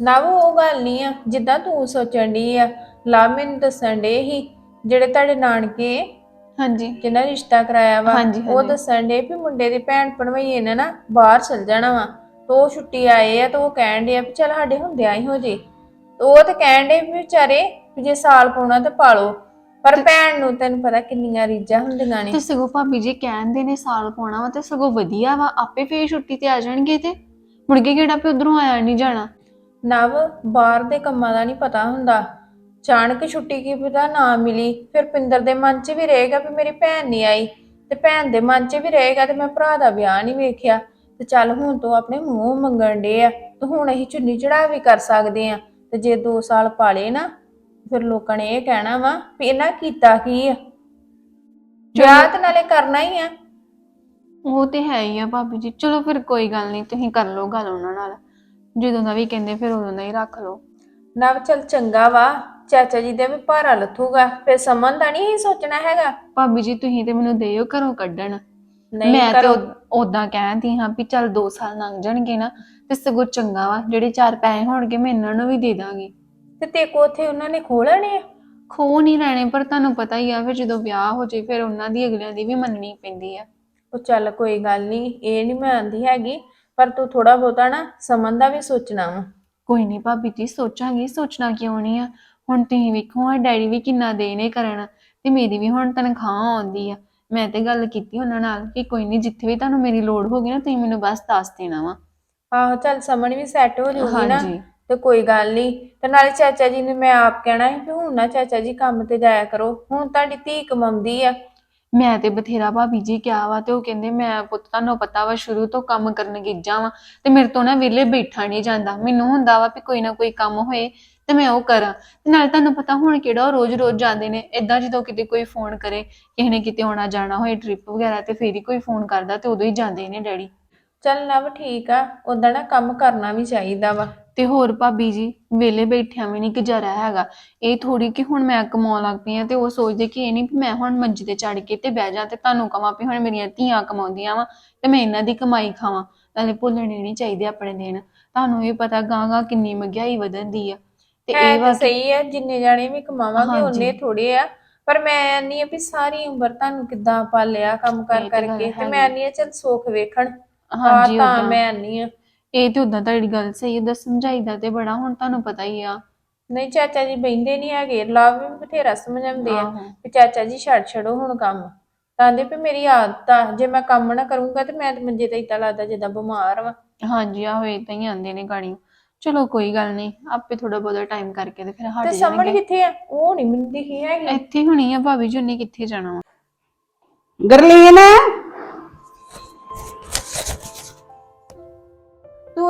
ਨਾ ਉਹ ਗੱਲ ਨਹੀਂ ਆ ਜਿੱਦਾਂ ਤੂੰ ਸੋਚਣ ਡਈ ਆ ਲਾ ਮੈਨੂੰ ਦੱਸਣ ਡੇ ਸੀ ਜਿਹੜੇ ਤੁਹਾਡੇ ਨਾਨਕੇ ਹਾਂਜੀ। ਜਿਹਨਾਂ ਰਿਸ਼ਤਾ ਕਰਾਇਆ ਵਾ ਹਾਂਜੀ, ਉਹ ਹਾਂਜੀ। ਦੱਸਣ ਡੇ ਵੀ ਮੁੰਡੇ ਦੀ ਭੈਣ ਭਣਵਈਏ ਨੇ ਨਾ ਬਾਹਰ ਚਲ ਜਾਣਾ ਵਾ ਤੇ ਉਹ ਛੁੱਟੀ ਆਏ ਆ ਤੇ ਉਹ ਕਹਿਣ ਡੇ ਆ ਵੀ ਚੱਲ ਸਾਡੇ ਹੁੰਦਿਆਂ ਹੀ ਹੋ ਜੇ। ਤੇ ਉਹ ਤੇ ਕਹਿਣ ਡੇ ਵੀ ਵਿਚਾਰੇ ਵੀ ਜੇ ਸਾਲ ਪਾਉਣਾ ਤੇ ਪਾਲੋ। ਪਰ ਭੈਣ ਨੂੰ ਤੈਨੂੰ ਪਤਾ ਕਿੰਨੀਆਂ ਰੀਝਾਂ ਹੁੰਦੀਆਂ ਨੇ। ਤੇ ਸਗੋਂ ਭਾਬੀ ਜੀ ਕਹਿੰਦੇ ਨੇ ਸਾਲ ਪਾਉਣਾ ਵਾ ਤੇ ਸਗੋਂ ਵਧੀਆ ਵਾ ਆਪੇ ਫੇਰ ਛੁੱਟੀ ਤੇ ਆ ਜਾਣਗੇ ਤੇ। ਮੁੜ ਕੇ ਕਿਹੜਾ ਪੇ ਉਧਰੋਂ ਆਇਆ ਨਹੀਂ ਜਾਣਾ। ਨਵ ਬਾਹਰ ਦੇ ਕੰਮਾਂ ਦਾ ਨਹੀਂ ਪਤਾ ਹੁੰਦਾ। ਅਚਾਨਕ ਛੁੱਟੀ ਕੀ ਪਤਾ ਨਾ ਮਿਲੀ। ਫਿਰ ਪਿੰਦਰ ਦੇ ਮਨ 'ਚ ਵੀ ਰਹੇਗਾ ਵੀ ਮੇਰੀ ਭੈਣ ਨਹੀਂ ਆਈ। ਤੇ ਭੈਣ ਦੇ ਮਨ 'ਚ ਵੀ ਰਹੇਗਾ ਤੇ ਮੈਂ ਭਰਾ ਦਾ ਵਿਆਹ ਨਹੀਂ ਵੇਖਿਆ। ਤੇ ਚੱਲ ਹੁਣ ਤੋਂ ਆਪਣੇ ਮੂੰਹ ਮੰਗਣ ਡੇ ਆ। ਤੇ ਹੁਣ ਅਸੀਂ ਚੁੰਨੀ ਚੜਾ ਵੀ ਕਰ ਸਕਦੇ ਆ। ਤੇ ਜੇ 2 ਸਾਲ ਪਾਲੇ ਨਾ ਫਿਰ ਲੋਕਾਂ ਨੇ ਇਹ ਕਹਿਣਾ ਵਾ ਵੀ ਇਹਨਾਂ ਕੀਤਾ ਕੀ ਆ? ਵਿਆਹ ਤੇ ਨਾਲੇ ਕਰਨਾ ਹੀ ਆ। ਉਹ ਤੇ ਹੈ ਹੀ ਆ ਭਾਬੀ ਜੀ। ਚਲੋ ਫਿਰ ਕੋਈ ਗੱਲ ਨਹੀਂ ਤੁਸੀਂ ਕਰ ਲਓ ਗੱਲ ਉਹਨਾਂ ਨਾਲ। ਜਦੋਂ ਦਾ ਵੀ ਕਹਿੰਦੇ ਫਿਰ ਉਦੋਂ ਦਾ ਹੀ ਰੱਖ ਲਓ। ਨਵ ਚੱਲ ਚੰਗਾ ਵਾ ਚਾਚਾ ਜੀ ਦੇ ਵੀ ਭਾਰਾ ਲੱਥੂਗਾ ਫਿਰ ਸਮਨ ਦਾ ਨਹੀਂ ਸੋਚਣਾ ਹੈਗਾ? ਭਾਬੀ ਜੀ ਤੁਸੀਂ ਤੇ ਮੈਨੂੰ ਦੇਓ ਘਰੋਂ ਕੱਢਣ। ਨਹੀਂ ਮੈਂ ਤੇ ਕਰੋ ਉਦਾਂ ਕਹਿੰਦੀ ਹਾਂ ਵੀ ਚੱਲ 2 ਸਾਲ ਲੰਘ ਜਾਣਗੇ ਨਾ ਤੇ ਸਗੋਂ ਚੰਗਾ ਵਾ। ਜਿਹੜੇ ਚਾਰ ਪੈਸੇ ਹੋਣਗੇ ਮੈਂ ਇਹਨਾਂ ਨੂੰ ਵੀ ਦੇ ਦਾਂਗੀ। ਤੇ ਤੇ ਕੋ ਉੱਥੇ ਉਹਨਾਂ ਨੇ ਖੋਲਣੇ ਆ? ਖੋ ਨਹੀਂ ਲੈਣੇ ਪਰ ਤੁਹਾਨੂੰ ਪਤਾ ਹੀ ਆ ਫਿਰ ਜਦੋਂ ਵਿਆਹ ਹੋ ਜੇ ਫਿਰ ਉਹਨਾਂ ਦੀ ਅਗਲਿਆਂ ਦੀ ਵੀ ਮੰਨਣੀ ਪੈਂਦੀ ਆ। ਉਹ ਚੱਲ ਕੋਈ ਗੱਲ ਨਹੀਂ ਇਹ ਨਹੀਂ ਮੈਂ ਆਂਦੀ ਹੈਗੀ ਪਰ ਤੂੰ ਥੋੜਾ ਬਹੁਤਾ ਨਾ ਸਮਝ ਦਾ ਵੀ ਸੋਚਣਾ ਵਾ। ਕੋਈ ਨਹੀਂ ਭਾਬੀ ਜੀ ਸੋਚਾਂਗੀ ਸੋਚਣਾ ਕਿਉਂ ਨਹੀਂ ਆ? ਹੁਣ ਤੁਸੀਂ ਵੇਖੋ ਆ ਡੈਡੀ ਵੀ ਕਿੰਨਾ ਦੇ ਨੇ ਕਰਨ ਤੇ ਮੇਰੀ ਵੀ ਹੁਣ ਤਨਖਾਹ ਆਉਂਦੀ ਆ। ਮੈਂ ਤੇ ਗੱਲ ਕੀਤੀ ਉਹਨਾਂ ਨਾਲ ਕਿ ਕੋਈ ਨਹੀਂ ਜਿੱਥੇ ਵੀ ਤੁਹਾਨੂੰ ਮੇਰੀ ਲੋੜ ਹੋਗੀ ਨਾ ਤੁਸੀਂ ਮੈਨੂੰ ਬਸ ਦੱਸ ਦੇਣਾ ਵਾ। ਆਹੋ ਚੱਲ ਸਮਝ ਵੀ ਸੈੱਟ ਹੋ ਜਾਊਗੀ ਨਾ। ਹਾਂਜੀ। ਤੇ ਕੋਈ ਗੱਲ ਨਹੀਂ ਤੇ ਨਾਲੇ ਚਾਚਾ ਜੀ ਨੇ ਮੈਂ ਆਪ ਕਹਿਣਾ ਸੀ ਕਿ ਹੁਣ ਨਾ ਚਾਚਾ ਜੀ ਕੰਮ ਤੇ ਜਾਇਆ ਕਰੋ। ਹੁਣ ਤੁਹਾਡੀ ਧੀ ਕਮਾਉਂਦੀ ਆ। ਮੈਂ ਤੇ ਬਥੇਰਾ ਭਾਬੀ ਜੀ ਕਿਹਾ ਵਾ ਤੇ ਉਹ ਕਹਿੰਦੇ ਮੈਂ ਪੁੱਤ ਤੁਹਾਨੂੰ ਪਤਾ ਵਾ ਸ਼ੁਰੂ ਤੋਂ ਕੰਮ ਕਰਨ ਗਿੱਜਾ ਵਾ ਤੇ ਮੇਰੇ ਤੋਂ ਨਾ ਵਿਹਲੇ ਬੈਠਾ ਨਹੀਂ ਜਾਂਦਾ। ਮੈਨੂੰ ਹੁੰਦਾ ਵਾ ਵੀ ਕੋਈ ਨਾ ਕੋਈ ਕੰਮ ਹੋਏ ਤੇ ਮੈਂ ਉਹ ਕਰਾਂ। ਤੇ ਨਾਲ ਤੁਹਾਨੂੰ ਪਤਾ ਹੁਣ ਕਿਹੜਾ ਉਹ ਰੋਜ਼-ਰੋਜ਼ ਜਾਂਦੇ ਨੇ ਇਦਾਂ ਜਦੋਂ ਕਿਤੇ ਕੋਈ ਫੋਨ ਕਰੇ ਕਿਸੇ ਨੇ ਕਿਤੇ ਆਉਣਾ ਜਾਣਾ ਹੋਏ ਟ੍ਰਿਪ ਵਗੈਰਾ ਤੇ ਫੇਰ ਹੀ ਕੋਈ ਫੋਨ ਕਰਦਾ ਤੇ ਉਦੋਂ ਹੀ ਜਾਂਦੇ ਨੇ ਡੈਡੀ। ਚੱਲ ਨਵ ਠੀਕ ਆ ਉਦਾਂ ਨਾ ਕੰਮ ਕਰਨਾ ਵੀ ਚਾਹੀਦਾ ਵਾ। ਤੇ ਹੋਰ ਭਾਬੀ ਜੀ ਵਿਹਲੇ ਬੈਠਿਆਂ ਵੀ ਨਹੀਂ ਗੁਜ਼ਾਰਾ ਹੈਗਾ। ਇਹ ਥੋੜੀ ਕਿ ਹੁਣ ਮੈਂ ਕਮਾਉਣ ਲੱਗ ਪਈ ਆ ਤੇ ਉਹ ਸੋਚਦੇ ਕਿ ਇਹ ਨਹੀਂ ਵੀ ਮੈਂ ਹੁਣ ਮੰਜੇ ਤੇ ਚੜ ਕੇ ਤੇ ਬਹਿ ਜਾ ਤੇ ਤੁਹਾਨੂੰ ਕਮਾਂ ਵੀ ਹੁਣ ਮੇਰੀਆਂ ਧੀਆਂ ਕਮਾਉਂਦੀਆਂ ਵਾ ਤੇ ਮੈਂ ਇਹਨਾਂ ਦੀ ਕਮਾਈ ਖਾਵਾਂ। ਨਾਲੇ ਭੁੱਲਣੇ ਨਹੀਂ ਚਾਹੀਦੇ ਆਪਣੇ ਦਿਨ। ਤੁਹਾਨੂੰ ਵੀ ਪਤਾ ਗਾਂ ਗਾਂ ਕਿੰਨੀ ਮਹਿੰਗਾਈ ਵਧਦੀ ਆ। ਤੇ ਇਹ ਤਾਂ ਵਾ ਸਹੀ ਹੈ ਜਿੰਨੇ ਜਾਣੇ ਵੀ ਕਮਾਵਾਂਗੇ ਹਾਂਜੀ। ਉਹਨੇ ਥੋੜੇ ਆ। ਪਰ ਮੈਂ ਨਹੀਂ ਆ ਵੀ ਸਾਰੀ ਉਮਰ ਤੁਹਾਨੂੰ ਕਿੱਦਾਂ ਪਾਲਿਆ ਕੰਮ ਕਰ ਇਹ ਤਾਂ ਗੱਲ ਕਰਕੇ ਤੇ ਹੈਗੀ। ਮੈਂ ਨਹੀਂ ਆ ਚੱਲ ਸੁੱਖ ਵੇਖਣ। ਹਾਂਜੀ ਹਾਂ ਤਾਂ। ਮੈਂ ਨਹੀਂ ਆ। ਇਹ ਤੇ ਉਦਾਂ ਤੁਹਾਡੀ ਗੱਲ ਸਹੀ ਹੈ ਸਮਝਾਈਦਾ ਤੇ ਬੜਾ ਹੁਣ ਤੁਹਾਨੂੰ ਪਤਾ ਹੀ ਆ। ਨਹੀਂ ਚਾਚਾ ਜੀ ਬਹਿੰਦੇ ਨਹੀਂ ਹੈਗੇ ਲਵ ਵੀ ਬਥੇਰਾ ਸਮਝਾਉਂਦੇ ਆ ਆਹੋ। ਵੀ ਚਾਚਾ ਜੀ ਛੱਡ ਛੱਡੋ ਹੁਣ ਕੰਮ। ਕਹਿੰਦੇ ਵੀ ਮੇਰੀ ਆਦਤ ਆ ਜੇ ਮੈਂ ਕੰਮ ਨਾ ਕਰੂੰਗਾ ਤੇ ਮੈਂ ਤੇ ਮੰਜੇ ਤੇ ਇਦਾਂ ਲੱਗਦਾ ਜਿੱਦਾਂ ਬਿਮਾਰ ਵਾਂ। ਹਾਂਜੀ ਆਹੋ ਏਦਾਂ ਹੀ ਆਂਦੇ ਨੇ ਗਾੜੀ ਚਲੋ ਕੋਈ ਗੱਲ ਨਹੀਂ ਆਪੇ ਥੋੜਾ ਬਹੁਤਾ ਟਾਈਮ ਕਰਕੇ ਤੇ ਫਿਰ ਹਟ ਤੇ ਸਮਝ ਜਾਣਗੇ। ਕਿੱਥੇ ਆ? ਉਹ ਨਹੀਂ ਮੈਨੂੰ ਦਿਖੀ ਹੈਗੀ। ਇੱਥੇ ਹੁਣੀ ਆ ਭਾਬੀ ਜੀ ਉਹਨੇ ਕਿੱਥੇ ਜਾਣਾ ਵਾ? ਗਰਲੀਨ!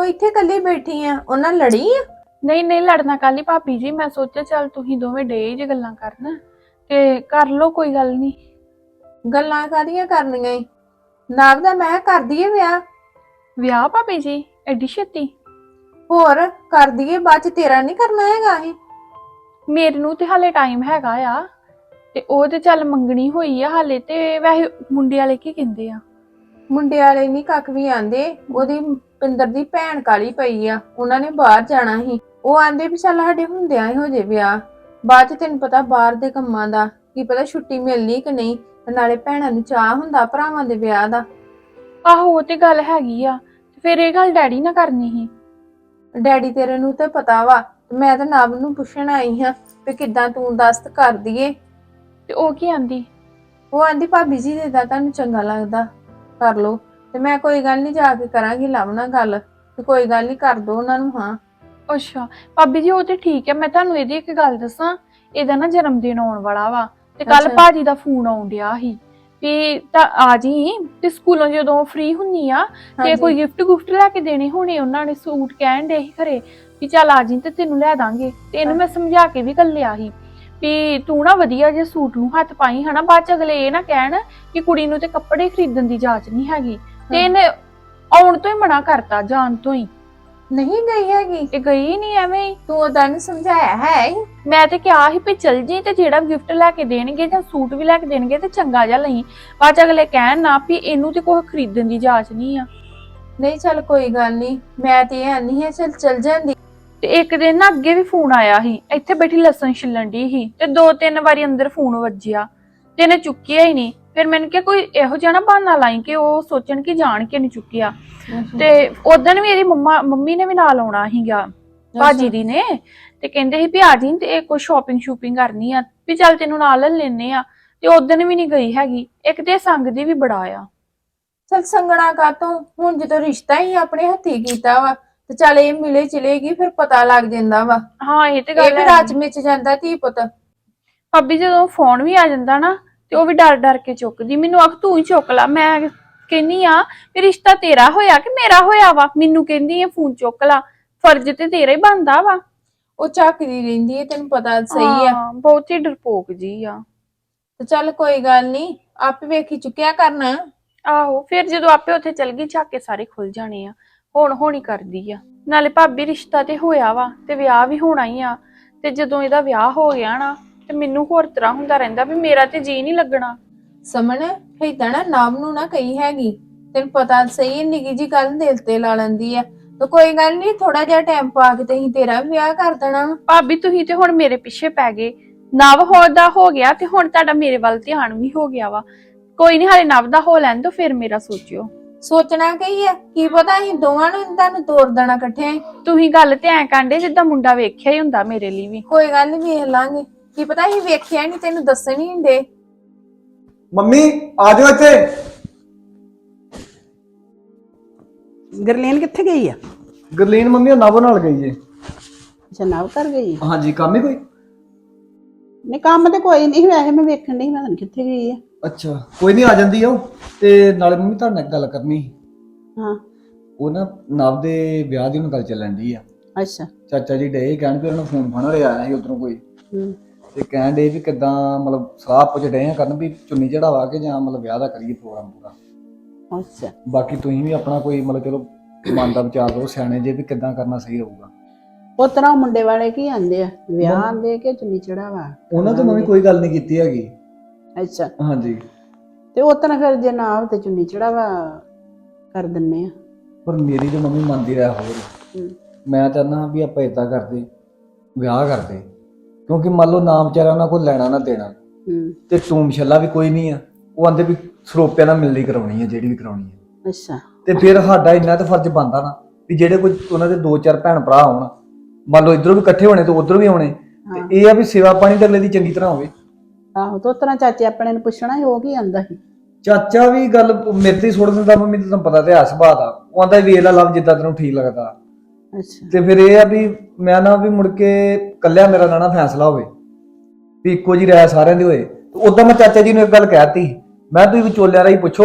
ਤੂੰ ਇੱਥੇ ਇਕੱਲੀ ਬੈਠੀ ਆ ਉਹਨਾਂ ਲੜੀ ਆ? ਨਹੀਂ ਨਹੀਂ ਲੜਨਾ ਕੱਲ ਭਾਬੀ ਜੀ ਮੈਂ ਸੋਚਿਆ ਚੱਲ ਤੁਸੀਂ ਦੋਵੇਂ ਡੇ ਜੇ ਗੱਲਾਂ ਕਰਨ ਤੇ ਕਰ ਲਓ ਕੋਈ ਗੱਲ ਨਹੀਂ। ਗੱਲਾਂ ਕਾਦੀਆਂ ਕਰਨੀਆਂ ਈ? ਨਾਗ ਦਾ ਮੈਂ ਕਰ ਦਈਏ ਵਿਆਹ? ਵਿਆਹ ਭਾਬੀ ਜੀ ਐਡੀ ਛੇਤੀ? ਹੋਰ ਕਰ ਦਈਏ ਬਾਅਦ ਚ ਤੇਰਾ ਨਹੀਂ ਕਰਨਾ ਹੈਗਾ ਇਹ? ਮੇਰੇ ਨੂੰ ਤੇ ਹਾਲੇ ਟਾਈਮ ਹੈਗਾ ਆ ਤੇ ਉਹ ਤੇ ਚੱਲ ਮੰਗਣੀ ਹੋਈ ਆ ਹਾਲੇ ਤੇ ਵੈਸੇ ਮੁੰਡੇ ਵਾਲੇ ਕੀ ਕਹਿੰਦੇ ਆ? ਮੁੰਡੇ ਵਾਲੇ ਨਹੀਂ ਕੱਖ ਵੀ ਆਂਦੇ ਉਹਦੀ ਪਿੰਦਰ ਦੀ ਭੈਣ ਕਾਲੀ ਪਈ ਆ ਉਹਨਾਂ ਨੇ ਬਾਹਰ ਜਾਣਾ ਸੀ। ਉਹ ਆਂਦੇ ਵੀ ਚੱਲ ਸਾਡੇ ਹੁੰਦਿਆਂ ਹੀ ਹੋ ਜੇ ਵਿਆਹ। ਬਾਅਦ ਚ ਤੈਨੂੰ ਪਤਾ ਬਾਹਰ ਦੇ ਕੰਮਾਂ ਦਾ ਕੀ ਪਤਾ ਛੁੱਟੀ ਮਿਲਣੀ ਕਿ ਨਹੀਂ ਨਾਲੇ ਭੈਣਾਂ ਨੂੰ ਚਾਹ ਹੁੰਦਾ ਭਰਾਵਾਂ ਦੇ ਵਿਆਹ ਦਾ। ਆਹੋ ਉਹ ਤੇ ਗੱਲ ਹੈਗੀ ਆ ਤੇ ਫਿਰ ਇਹ ਗੱਲ ਡੈਡੀ ਨਾਲ ਕਰਨੀ ਸੀ। ਡੈਡੀ ਤੇਰੇ ਨੂੰ ਤੇ ਪਤਾ ਵਾ ਮੈਂ ਤਾਂ ਨਵ ਨੂੰ ਪੁੱਛਣ ਆਈ ਹਾਂ ਵੀ ਕਿੱਦਾਂ ਤੂੰ ਦਸਤ ਕਰ ਦਈਏ ਤੇ ਉਹ ਕੀ ਆਂਦੀ? ਉਹ ਆਂਦੀ ਭਾਬੀ ਜੀ ਦੇ ਦਾ ਤੁਹਾਨੂੰ ਚੰਗਾ ਲੱਗਦਾ। ਕਰ ਲੋ ਤੇ ਮੈਂ ਕੋਈ ਗੱਲ ਨਹੀਂ ਜਾ ਕੇ ਕਰਾਂਗੀ ਲਵਣਾ ਗੱਲ। ਤੇ ਕੋਈ ਗੱਲ ਨਹੀਂ ਕਰ ਦੋ ਉਹਨਾਂ ਨੂੰ ਹਾਂ। ਅੱਛਾ ਭਾਬੀ ਜੀ ਉਹ ਤੇ ਠੀਕ ਹੈ। ਮੈਂ ਤੁਹਾਨੂੰ ਇਹਦੀ ਇੱਕ ਗੱਲ ਦੱਸਾਂ। ਇਹਦਾ ਨਾ ਜਨਮ ਦਿਨ ਆਉਣ ਵਾਲਾ ਵਾ। ਤੇ ਕੱਲ ਅੱਛਾ। ਭਾਜੀ ਦਾ ਫੋਨ ਆਉਣ ਡਿਆ ਸੀ। ਵੀ ਤਾਂ ਆ ਜੀ ਤੇ ਸਕੂਲੋਂ ਜਦੋਂ ਫ੍ਰੀ ਹੁੰਨੀ ਆ ਤੇ ਹਾਂਜੀ। ਕੋਈ ਗਿਫਟ ਗੁਫਟ ਲੈ ਕੇ ਦੇਣੇ ਹੋਣੇ ਉਹਨਾਂ ਨੇ? ਸੂਟ ਕਹਿਣ ਦੇ ਸੀ ਖਰੇ ਵੀ ਚੱਲ ਆ ਜੀ ਤੇ ਤੈਨੂੰ ਲੈ ਦਾਂਗੇ। ਤੇ ਇਹਨੂੰ ਮੈਂ ਸਮਝਾ ਕੇ ਵੀ ਕੱਲਿਆ ਸੀ। ਵੀ ਤੂੰ ਨਾ ਵਧੀਆ ਜੇ ਸੂਟ ਨੂੰ ਹੱਥ ਪਾਈ ਹਨਾ ਬਾਅਦ ਚ ਅਗਲੇ ਇਹ ਨਾ ਕਹਿਣ ਕਿ ਕੁੜੀ ਨੂੰ ਤੇ ਕੱਪੜੇ ਖਰੀਦਣ ਦੀ ਜਾਚ ਨਹੀਂ ਹੈਗੀ। ਤੇ। ਇਹਨੇ ਆਉਣ ਤੋਂ ਹੀ ਮਨਾ ਕਰਤਾ ਜਾਣ ਤੋਂ ਹੀ। ਨਹੀਂ ਗਈ ਹੈਗੀ। ਇਹ ਗਈ ਨਹੀਂ ਐਵੇਂ ਹੀ। ਤੂੰ ਉਹਦਾ ਨਹੀਂ ਸਮਝਾਇਆ ਹੈ ਹੀ? ਮੈਂ ਤੇ ਕਿਹਾ ਸੀ ਵੀ ਚਲ ਜੀ ਤੇ ਜਿਹੜਾ ਗਿਫਟ ਲੈ ਕੇ ਦੇਣਗੇ ਜਾਂ ਸੂਟ ਵੀ ਲੈ ਕੇ ਦੇਣਗੇ ਤੇ ਚੰਗਾ ਜਿਹਾ ਲਈ। ਬਾਅਦ ਚ ਅਗਲੇ ਕਹਿਣ ਨਾ ਵੀ ਇਹਨੂੰ ਤੇ ਕੋਈ ਖਰੀਦਣ ਦੀ ਜਾਚ ਨਹੀਂ ਆ। ਨਹੀਂ ਚੱਲ ਕੋਈ ਗੱਲ ਨਹੀਂ ਮੈਂ ਤੇ ਇਹ ਨਹੀਂ ਹੈ ਚੱਲ ਚੱਲ ਜਾਂਦੀ। ਤੇ ਇੱਕ ਦਿਨ ਨਾ ਅੱਗੇ ਵੀ ਫੋਨ ਆਇਆ ਸੀ ਇੱਥੇ ਬੈਠੀ ਲਸਣ ਛਿੱਲਣ ਦੀ ਸੀ ਤੇ ਦੋ ਤਿੰਨ ਵਾਰੀ ਅੰਦਰ ਫੋਨ ਵੱਜਿਆ ਤੇ ਇਹਨੇ ਚੁੱਕਿਆ ਹੀ ਨਹੀਂ। ਫਿਰ ਮੈਨੂੰ ਕਿਹਾ ਕੋਈ ਇਹੋ ਜਿਹਾ ਨਾ ਬਹਾਨਾ ਲਾਈ ਕਿ ਉਹ ਸੋਚਣ ਕਿ ਜਾਣ ਕੇ ਨਹੀਂ ਚੁੱਕਿਆ। ਤੇ ਉਦੋਂ ਵੀ ਇਹਦੀ ਮੰਮਾ ਮੰਮੀ ਨੇ ਵੀ ਨਾਲ ਆਉਣਾ ਸੀਗਾ ਭਾਜੀ ਦੀ ਨੇ। ਤੇ ਕਹਿੰਦੇ ਸੀ ਵੀ ਆ ਜੀ ਤੇ ਇਹ ਕੋਈ ਸ਼ਾਪਿੰਗ ਸ਼ੂਪਿੰਗ ਕਰਨੀ ਆ ਵੀ ਚੱਲ ਤੈਨੂੰ ਨਾਲ ਲੈ ਲੈਨੇ ਆ। ਤੇ ਉਦੋਂ ਵੀ ਨਹੀਂ ਗਈ ਹੈਗੀ। ਇੱਕ ਤੇ ਇਹ ਸੰਗਦੀ ਵੀ ਬੜਾ ਆ। ਚੱਲ ਸੰਗਣਾ ਕਾਤੋਂ? ਹੁਣ ਜਦੋਂ ਰਿਸ਼ਤਾ ਹੀ ਆਪਣੇ ਹੱਥੀ ਕੀਤਾ ਵਾ ਤੇ ਚੱਲ ਇਹ ਮਿਲੇ ਚਲੇਗੀ ਫਿਰ ਪਤਾ ਲੱਗ ਜਾਂਦਾ ਵਾ। ਹਾਂ ਇਹ ਤੇ ਇਹ ਗੱਲ ਵੀ ਹੈ। ਰਾਜ ਵਿੱਚ ਜਾਂਦਾ ਧੀ ਪੁੱਤ। ਭਾਬੀ ਜਦੋਂ ਫੋਨ ਵੀ ਆ ਜਾਂਦਾ ਨਾ ਤੇ ਉਹ ਵੀ ਡਰ ਡਰ ਕੇ ਚੁੱਕਦੀ। ਮੈਨੂੰ ਆਖ ਤੂੰ ਹੀ ਚੁੱਕ ਲਾ। ਮੈਂ ਕਹਿੰਨੀ ਆ ਵੀ ਰਿਸ਼ਤਾ ਤੇਰਾ ਹੋਇਆ ਕਿ ਮੇਰਾ ਹੋਇਆ ਵਾ? ਮੈਨੂੰ ਕਹਿੰਦੀ ਆ ਫੋਨ ਚੁੱਕ ਲਾ। ਫਰਜ਼ ਤੇ ਤੇਰਾ ਹੀ ਬਣਦਾ ਵਾ। ਉਹ ਝਾਕਦੀ ਰਹਿੰਦੀ ਹੈ ਤੈਨੂੰ ਪਤਾ ਸਹੀ ਆ ਹਾਂ, ਬਹੁਤ ਹੀ ਡਰਪੋਕ ਜੀ ਆ। ਤੇ ਚੱਲ ਕੋਈ ਗੱਲ ਨਹੀਂ ਆਪੇ ਵੇਖੀ ਚੁੱਕਿਆ ਕਰਨਾ। ਆਹੋ ਫਿਰ ਜਦੋਂ ਆਪੇ ਉੱਥੇ ਚਲ ਗਈ ਝਾਕੇ ਸਾਰੇ ਖੁੱਲ ਜਾਣੇ ਆ। ਹੁਣ ਹੋਣੀ ਕਰਦੀ ਆ। ਨਾਲੇ ਭਾਬੀ ਰਿਸ਼ਤਾ ਤੇ ਹੋਇਆ ਵਾ ਤੇ ਵਿਆਹ ਵੀ ਹੋਣਾ ਹੀ ਆ। ਤੇ ਜਦੋਂ ਇਹਦਾ ਵਿਆਹ ਹੋ ਗਿਆ ਨਾ ਤੇ ਮੈਨੂੰ ਹੋਰ ਤਰ੍ਹਾਂ ਹੁੰਦਾ ਰਹਿੰਦਾ ਵੀ ਮੇਰਾ ਤੇ ਜੀ ਨਹੀਂ ਲੱਗਣਾ। ਸਮਣ ਏਦਾਂ ਨਾ ਨਵ ਨੂੰ ਨਾ ਕਹੀ ਹੈਗੀ। ਤੈਨੂੰ ਪਤਾ ਸਹੀ ਨਿੱਕੀ ਜੀ ਗੱਲ ਦਿਲ ਤੇ ਲਾ ਲੈਂਦੀ ਆ। ਤੇ ਕੋਈ ਗੱਲ ਨਹੀਂ ਥੋੜਾ ਜਿਹਾ ਟਾਈਮ ਪਾ ਕੇ ਤੇ ਅਸੀਂ ਤੇਰਾ ਵੀ ਵਿਆਹ ਕਰ ਦੇਣਾ। ਭਾਬੀ ਤੁਸੀਂ ਤੇ ਹੁਣ ਮੇਰੇ ਪਿੱਛੇ ਪੈ ਗਏ। ਨਵ ਹੋਦਾ ਹੋ ਗਿਆ ਤੇ ਹੁਣ ਤੁਹਾਡਾ ਮੇਰੇ ਵੱਲ ਧਿਆਨ ਵੀ ਹੋ ਗਿਆ ਵਾ। ਕੋਈ ਨਹੀਂ ਹਾਲੇ ਨਵ ਦਾ ਹੋ ਲੈਣ ਦੋ ਫਿਰ ਮੇਰਾ ਸੋਚਿਓ। ਸੋਚਣਾ ਕੀ ਆ? ਕੀ ਪਤਾ ਅਸੀਂ ਦੋਵਾਂ ਨੂੰ ਤੁਹਾਨੂੰ ਤੋੜ ਦੇਣਾ ਇਕੱਠੇ? ਤੁਸੀਂ ਗੱਲ ਤੇ ਐ ਕਾਂਡੇ ਜਿੱਦਾਂ ਮੁੰਡਾ ਵੇਖਿਆ ਹੀ ਹੁੰਦਾ ਮੇਰੇ ਲਈ ਵੀ। ਕੋਈ ਗੱਲ ਨਹੀਂ ਵੇਖ ਲਾਂਗੇ। ਕੀ ਪਤਾ ਅਸੀਂ ਵੇਖਿਆ ਨਹੀਂ ਤੈਨੂੰ ਦੱਸਣ ਹੀ ਹੁੰਦੇ ਮੰਮੀ ਆ ਜਾਓ ਇੱਥੇ। ਗਰਲੀਨ ਕਿੱਥੇ ਗਈ ਆ? ਗਰਲੀਨ ਮੰਮੀ ਉਹ ਨਵ ਨਾਲ ਗਈ ਜੇ ਅੱਛਾ ਨਵ ਕਰ ਗਈ ਆ ਹਾਂਜੀ ਕੰਮ ਹੀ ਕੋਈ? ਨਹੀਂ ਕੰਮ ਤੇ ਕੋਈ ਨਹੀਂ ਵੈਸੇ ਮੈਂ ਵੇਖਣ ਨਹੀਂ ਮੈਂ ਕਿੱਥੇ ਗਈ ਆ। ਅੱਛਾ ਕੋਈ ਨਹੀਂ ਆ ਜਾਂਦੀ ਆ ਉਹ ਤੇ ਨਾਲੇ ਮੰਮੀ ਤੁਹਾਡੇ ਨਾਲ ਇੱਕ ਗੱਲ ਕਰਨੀ ਸੀ। ਹਾਂ। ਉਹ ਨਾ ਨਵ ਦੇ ਵਿਆਹ ਦੀ ਹੁਣ ਗੱਲ ਚੱਲਣ ਦੀ ਆ। ਅੱਛਾ। ਚਾਚਾ ਜੀ ਡੇ ਕਹਿਣ ਵੀ ਉਹਨਾਂ ਫੋਨ ਫਾਨ ਵਾਲੇ ਆਇਆ ਸੀ ਉਧਰੋਂ ਕੋਈ। ਹੂੰ। ਤੇ ਕਹਿਣ ਡੇ ਵੀ ਕਿਦਾਂ ਮਤਲਬ ਸਲਾਹ ਪੁੱਛ ਡੇ ਆ ਕਰਨ ਵੀ ਚੁੰਨੀ ਚੜਾਵਾ ਕੇ ਜਾਂ ਮਤਲਬ ਵਿਆਹ ਦਾ ਕਰੀਏ ਪ੍ਰੋਗਰਾਮ ਪੂਰਾ। ਅੱਛਾ। ਬਾਕੀ ਤੁਸੀਂ ਵੀ ਆਪਣਾ ਕੋਈ ਮਤਲਬ ਚਲੋ ਮਨ ਦਾ ਵਿਚਾਰ ਦਿਓ ਸਿਆਣੇ ਜੇ ਵੀ ਕਿਦਾਂ ਕਰਨਾ ਸਹੀ ਰਹੂਗਾ। ਤਰ੍ਹਾਂ ਮੁੰਡੇ ਵਾਲੇ ਕੀ ਆਂਦੇ ਆ? ਵਿਆਹ ਆਂਦੇ ਕਿ ਚੁੰਨੀ ਚੜਾਵਾ। ਉਹਨਾਂ ਤੋਂ ਮੰਮੀ ਕੋਈ ਗੱਲ ਨਹੀਂ ਕੀਤੀ ਹੈਗੀ। ਅੱਛਾ। ਹਾਂਜੀ। ਤੇ ਉਹ ਤਰ੍ਹਾਂ ਫਿਰ ਜੇ ਨਾ ਆਵੇ ਤੇ ਚੁੰਨੀ ਚੜਾਵਾ ਕਰ ਦਿੰਨੇ ਆ। ਪਰ ਮੇਰੀ ਤੇ ਮੰਮੀ ਮੰਨਦੀ ਰਹਿ ਹੋਰ। ਮੈਂ ਚਾਹੁੰਦਾ ਵੀ ਆਪਾਂ ਇਦਾਂ ਕਰਦੇ ਵਿਆਹ ਕਰਦੇ। ਕਿਉਂਕਿ ਮੰਨ ਲਓ ਨਾ ਵਿਚਾਰਾ ਉਹਨਾਂ ਕੋਲ ਲੈਣਾ ਨਾ ਦੇਣਾ। ਤੇ ਟੂਮ ਛੱਲਾ ਵੀ ਕੋਈ ਨਹੀਂ ਆ। ਉਹ ਆਂਦੇ ਵੀ ਸਰੋਪਿਆਂ ਨਾਲ ਮਿਲਣੀ ਕਰਾਉਣੀ ਹੈ ਜਿਹੜੀ ਵੀ ਕਰਾਉਣੀ ਹੈ ਅੱਛਾ। ਤੇ ਫਿਰ ਸਾਡਾ ਇੰਨਾ ਤਾਂ ਫਰਜ਼ ਬਣਦਾ ਨਾ ਵੀ ਜਿਹੜੇ ਕੋਈ ਉਹਨਾਂ ਦੇ ਦੋ ਚਾਰ ਭੈਣ ਭਰਾ ਹੋਣ ਮੰਨ ਲਓ ਇਧਰੋਂ ਵੀ ਇਕੱਠੇ ਹੋਣੇ ਤੇ ਉਧਰੋਂ ਵੀ ਆਉਣੇ। ਤੇ ਇਹ ਆ ਵੀ ਸੇਵਾ ਪਾਣੀ ਤਾਂ ਅਗਲੇ ਦੀ ਚੰਗੀ ਤਰ੍ਹਾਂ ਹੋਵੇ। ਆਹੋ ਤੇ ਤਰ੍ਹਾਂ ਚਾਚੇ ਆਪਣੇ ਨੂੰ ਪੁੱਛਣਾ ਸੀ, ਉਹ ਕੀ ਆਂਦਾ ਸੀ? ਚਾਚਾ ਵੀ ਗੱਲ ਮੇਰੇ ਤੇ ਹੀ ਸੁੱਟ ਦਿੰਦਾ ਮੰਮੀ ਤੇ ਤੁਹਾਨੂੰ ਪਤਾ ਤੇ ਹੈ ਸੁਭਾਅ ਦਾ। ਉਹ ਆਂਦਾ ਵੇਖ ਲੈ ਲਵ ਜਿੱਦਾਂ ਤੈਨੂੰ ਠੀਕ ਲੱਗਦਾ। ਅੱਛਾ। ਤੇ ਫਿਰ ਇਹ ਆ ਵੀ ਮੈਂ ਨਾ ਵੀ ਮੁੜ ਕੇ ਕੱਲਿਆ ਮੇਰਾ ਨਾ ਨਾ ਫੈਸਲਾ ਹੋਵੇ ਵੀ ਇੱਕੋ ਜੀ ਰਾਇ ਸਾਰਿਆਂ ਦੀ ਹੋਏ। ਉਦੋਂ ਮੈਂ ਚਾਚਾ ਜੀ ਨੂੰ ਇੱਕ ਗੱਲ ਕਹਿਤੀ ਮੈਂ ਤੁਸੀਂ ਵਿਚੋਲਿਆਂ ਰਾਹੀਂ ਪੁੱਛੋ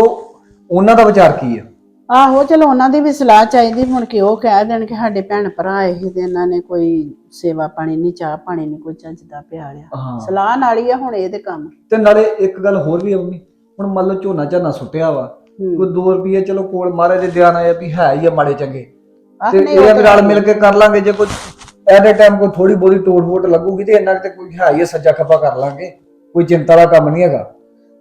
ਉਹਨਾਂ ਦਾ ਵਿਚਾਰ ਕੀ ਆ? ਆਹੋ ਚਲੋ ਉਹਨਾਂ ਦੀ ਵੀ ਸਲਾਹ ਚਾਹੀਦੀ ਮੁੜ ਕੇ ਉਹ ਕਹਿ ਦੇਣ ਕਿ ਸਾਡੇ ਭੈਣ ਭਰਾ ਇਹ ਤੇ ਇਹਨਾਂ ਨੇ ਕੋਈ ਸੇਵਾ ਪਾਣੀ ਨਹੀਂ ਚਾਹ ਪਾਣੀ ਨਹੀਂ ਕੋਈ ਚੱਜ ਦਾ ਪਿਆਰਿਆ ਹਾਂ। ਸਲਾਹ ਨਾਲ ਹੀ ਆ ਹੁਣ ਇਹਦੇ ਕੰਮ। ਤੇ ਨਾਲੇ ਇੱਕ ਗੱਲ ਹੋਰ ਵੀ ਆ ਮੰਮੀ ਹੁਣ ਮੰਨ ਲਓ ਝੋਨਾ ਝਾਨਾ ਸੁੱਟਿਆ ਵਾ ਹੂੰ। ਕੋਈ 2 ਰੁਪਏ ਚਲੋ ਕੋਲ ਮਾਰੇ ਦੇ ਧਿਆਨ ਆਇਆ ਵੀ ਹੈ ਹੀ ਆ ਮਾੜੇ ਚੰਗੇ। ਆਹ ਤੇ ਨਹੀਂ ਇਹ ਵੀ ਰਲ ਮਿਲ ਕੇ ਕਰ ਲਾਂਗੇ ਜੇ ਕੋਈ ਐਟ ਟਾਈਮ ਕੋਈ ਥੋੜੀ ਬੋਦੀ ਟੋੜ ਫੋਟ ਲੱਗੂਗੀ ਤੇ ਇੰਨਾ ਕੁ ਤੇ ਕੋਈ ਹੈ ਹੀ ਆ, ਸੱਜਾ ਖੱਪਾ ਕਰ ਲਾਂਗੇ। ਕੋਈ ਚਿੰਤਾ ਦਾ ਕੰਮ ਨਹੀਂ ਹੈਗਾ।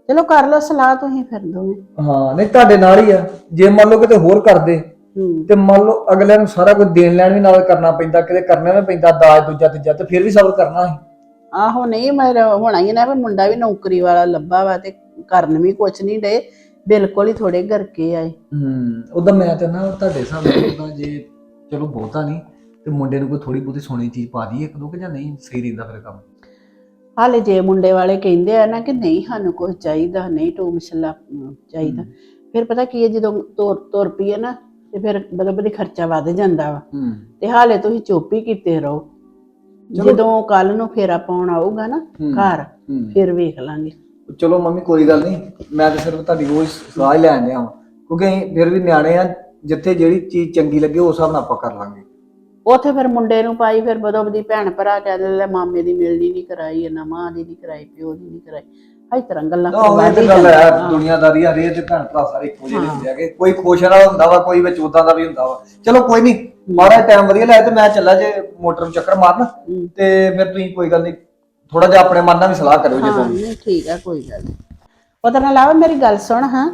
ਚਲੋ ਕਰ ਲਓ ਸਲਾਹ ਤੁਸੀਂ ਫਿਰ ਦੋਵੇਂ। ਹਾਂ ਨਹੀਂ ਤੁਹਾਡੇ ਨਾਲ ਹੀ ਆ। ਜੇ ਮੰਨ ਲਓ ਕਿਤੇ ਹੋਰ ਕਰਦੇ ਹੂੰ। ਤੇ ਮੰਨ ਲਓ ਅਗਲਿਆਂ ਨੂੰ ਸਾਰਾ ਕੁਝ ਦੇਣ ਲੈਣ ਵੀ ਨਾਲ ਕਰਨਾ ਪੈਂਦਾ ਕਿਤੇ ਕਰਨਾ ਵੀ ਪੈਂਦਾ ਦਾਜ ਦੂਜਾ ਤੀਜਾ ਤੇ ਫਿਰ ਵੀ ਸਬਰ ਕਰਨਾ ਹੈ ਆਹੋ ਨਹੀਂ ਮੈਂ ਹੋਣਾ ਹੀ ਨਾ ਵੀ ਮੁੰਡਾ ਵੀ ਨੌਕਰੀ ਵਾਲਾ ਲੱਭਾ ਵਾ ਤੇ ਕਰਨ ਵੀ ਕੁਛ ਨਹੀਂ ਡੇ ਬਿਲਕੁਲ ਹੀ ਥੋੜੇ ਗਰਕੇ ਆਏ। ਹੂੰ ਉਦੋਂ ਮੈਂ ਤਾਂ ਨਾ ਤੁਹਾਡੇ ਹਿਸਾਬ ਨਾਲ ਉਦਾਂ ਜੇ ਚਲੋ ਬਹੁਤਾ ਨਹੀਂ ਤੇ ਮੁੰਡੇ ਨੂੰ ਕੋਈ ਥੋੜੀ ਬਹੁਤੀ ਦੀ ਚੀਜ਼ ਪਾ ਦਈਏ ਇੱਕ ਦੋ ਕਿ ਜਾਂ ਨਹੀਂ ਸਹੀ ਰਹਿੰਦਾ ਫਿਰ ਕੰਮ। ਹਾਲੇ ਜੇ ਮੁੰਡੇ ਵਾਲੇ ਕਹਿੰਦੇ ਆ ਨਾ ਕਿ ਨਹੀਂ ਸਾਨੂੰ ਕੁਝ ਚਾਹੀਦਾ ਨਹੀਂ ਟੂ ਮਸਲਾ ਚਾਹੀਦਾ। ਫਿਰ ਪਤਾ ਕੀ ਹੈ ਜਦੋਂ ਤੁਰ ਤੁਰ ਪਈਏ ਨਾ ਤੇ ਫਿਰ ਬਦੋ ਬਦੀ ਖਰਚਾ ਵੱਧ ਜਾਂਦਾ ਵਾ। ਹੂੰ। ਤੇ ਹਾਲੇ ਤੁਸੀਂ ਚੁੱਪ ਹੀ ਕੀਤੇ ਰਹੋ। ਜਦੋਂ ਕੱਲ ਨੂੰ ਫੇਰਾ ਪਾਉਣ ਆਊਗਾ ਨਾ ਹੂੰ। ਘਰ ਹੂੰ। ਫਿਰ ਵੇਖ ਲਾਂਗੇ। ਚਲੋ ਮੰਮੀ ਕੋਈ ਗੱਲ ਨਹੀਂ। ਮੈਂ ਤਾਂ ਸਿਰਫ ਤੁਹਾਡੀ ਉਹ ਹੀ ਸਲਾਹ ਹੀ ਲੈਣ ਡਿਆ ਵਾਂ। ਕਿਉਂਕਿ ਫਿਰ ਵੀ ਨਿਆਣੇ ਆ ਜਿੱਥੇ ਜਿਹੜੀ ਚੀਜ਼ ਚੰਗੀ ਲੱਗੇ ਉਸ ਹਿਸਾਬ ਨਾਲ ਆਪਾਂ ਕਰ ਲਾਂਗੇ। ਉੱਥੇ ਫਿਰ ਮੁੰਡੇ ਨੂੰ ਪਾਈ ਫਿਰ ਬਦੋ ਬਦੀ ਭੈਣ ਭਰਾ ਕਹਿੰਦੇ ਲੈ ਮਾਮੇ ਦੀ ਮਿਲਣੀ ਨਹੀਂ ਕਰਾਈ ਇਹਨਾਂ ਮਾਂ ਦੀ ਨਹੀਂ ਕਰਾਈ ਪਿਓ ਦੀ ਨਹੀਂ ਕਰਾਈ। ਹਈ ਤਰ੍ਹਾਂ ਗੱਲਾਂ ਆਹੋ ਇਹ ਤੇ ਗੱਲ ਹੈ। ਦੁਨੀਆਦਾਰੀ ਆ ਰੇ ਤੇ ਭੈਣ ਭਰਾ ਸਾਰੇ ਇੱਕੋ ਜਿਹੇ ਹੁੰਦੇ ਆਗੇ ਕੋਈ ਖੁਸ਼ ਵਾਲਾ ਹੁੰਦਾ ਵਾ ਕੋਈ ਵਿੱਚ ਉਦਾਂ ਦਾ ਵੀ ਹੁੰਦਾ ਵਾ। ਚਲੋ ਕੋਈ ਨਹੀਂ ਮਾਰਾ ਟਾਈਮ ਵਧੀਆ ਲਾਇਆ ਤੇ ਮੈਂ ਚੱਲਾ ਜੇ ਮੋਟਰ ਨੂੰ ਚੱਕਰ ਮਾਰਨ। ਤੇ ਫਿਰ ਤੁਸੀਂ ਕੋਈ ਗੱਲ ਨਹੀਂ ਥੋੜਾ ਜਿਹਾ ਆਪਣੇ ਮਨ ਨਾਲ ਵੀ ਸਲਾਹ ਕਰਿਓ ਜੇ ਨਹੀਂ ਠੀਕ ਆ ਕੋਈ ਗੱਲ ਨਹੀਂ। ਉਹਦੇ ਨਾਲ ਇਲਾਵਾ ਮੇਰੀ ਗੱਲ ਸੁਣ ਹਾਂ।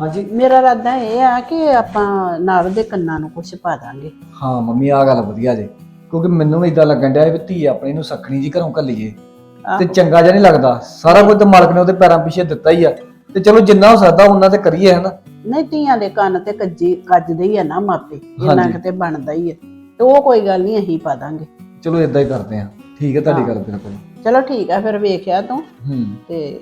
ਹਾਂਜੀ ਮੇਰਾ ਇਰਾਦਾ ਇਹ ਆ ਕਿ ਆਪਾਂ ਨਾਵ ਦੇ ਕੰਨਾਂ ਨੂੰ ਕੁਝ ਪਾ ਦਾਂਗੇ। ਹਾਂ ਮੰਮੀ ਆ ਗੱਲ ਵਧੀਆ ਜੇ। ਕਿਉਂਕਿ ਮੈਨੂੰ ਵੀ ਇਦਾਂ ਲੱਗਣ ਡਿਆ ਵੀ ਧੀ ਆਪਣੀ ਨੂੰ ਸਖਣੀ ਜੀ ਘਰੋਂ ਘੱਲੀਏ। ਤੇ ਚੰਗਾ ਜਿਹਾ ਨਹੀਂ ਲੱਗਦਾ। ਸਾਰਾ ਕੁਝ ਤੇ ਮਾਲਕ ਨੇ ਉਹਦੇ ਪੈਰਾਂ ਪਿੱਛੇ ਦਿੱਤਾ ਹੀ ਆ। ਤੇ ਚਲੋ ਜਿੰਨਾ ਹੋ ਸਕਦਾ ਉਹਨਾਂ ਤੇ ਕਰੀਏ ਹਨਾ? ਨਹੀਂ ਧੀਆਂ ਦੇ ਕੰਨ ਤੇ ਕੱਜੀ ਕੱਜਦੇ ਹੀ ਆ ਨਾ ਮਾਪੇ। ਹਾਂਜੀ। ਕਿਤੇ ਬਣਦਾ ਹੀ ਹੈ ਤੇ ਉਹ ਕੋਈ ਗੱਲ ਨਹੀਂ ਅਸੀਂ ਪਾ ਦਾਂਗੇ। ਚਲੋ ਇਦਾਂ ਹੀ ਕਰਦੇ ਆ ਠੀਕ ਹੈ ਤੁਹਾਡੀ ਗੱਲ ਬਿਲਕੁਲ। ਚਲੋ ਠੀਕ ਆ ਫਿਰ ਵੇਖਿਆ ਤੂੰ। ਹੂੰ। ਤੇ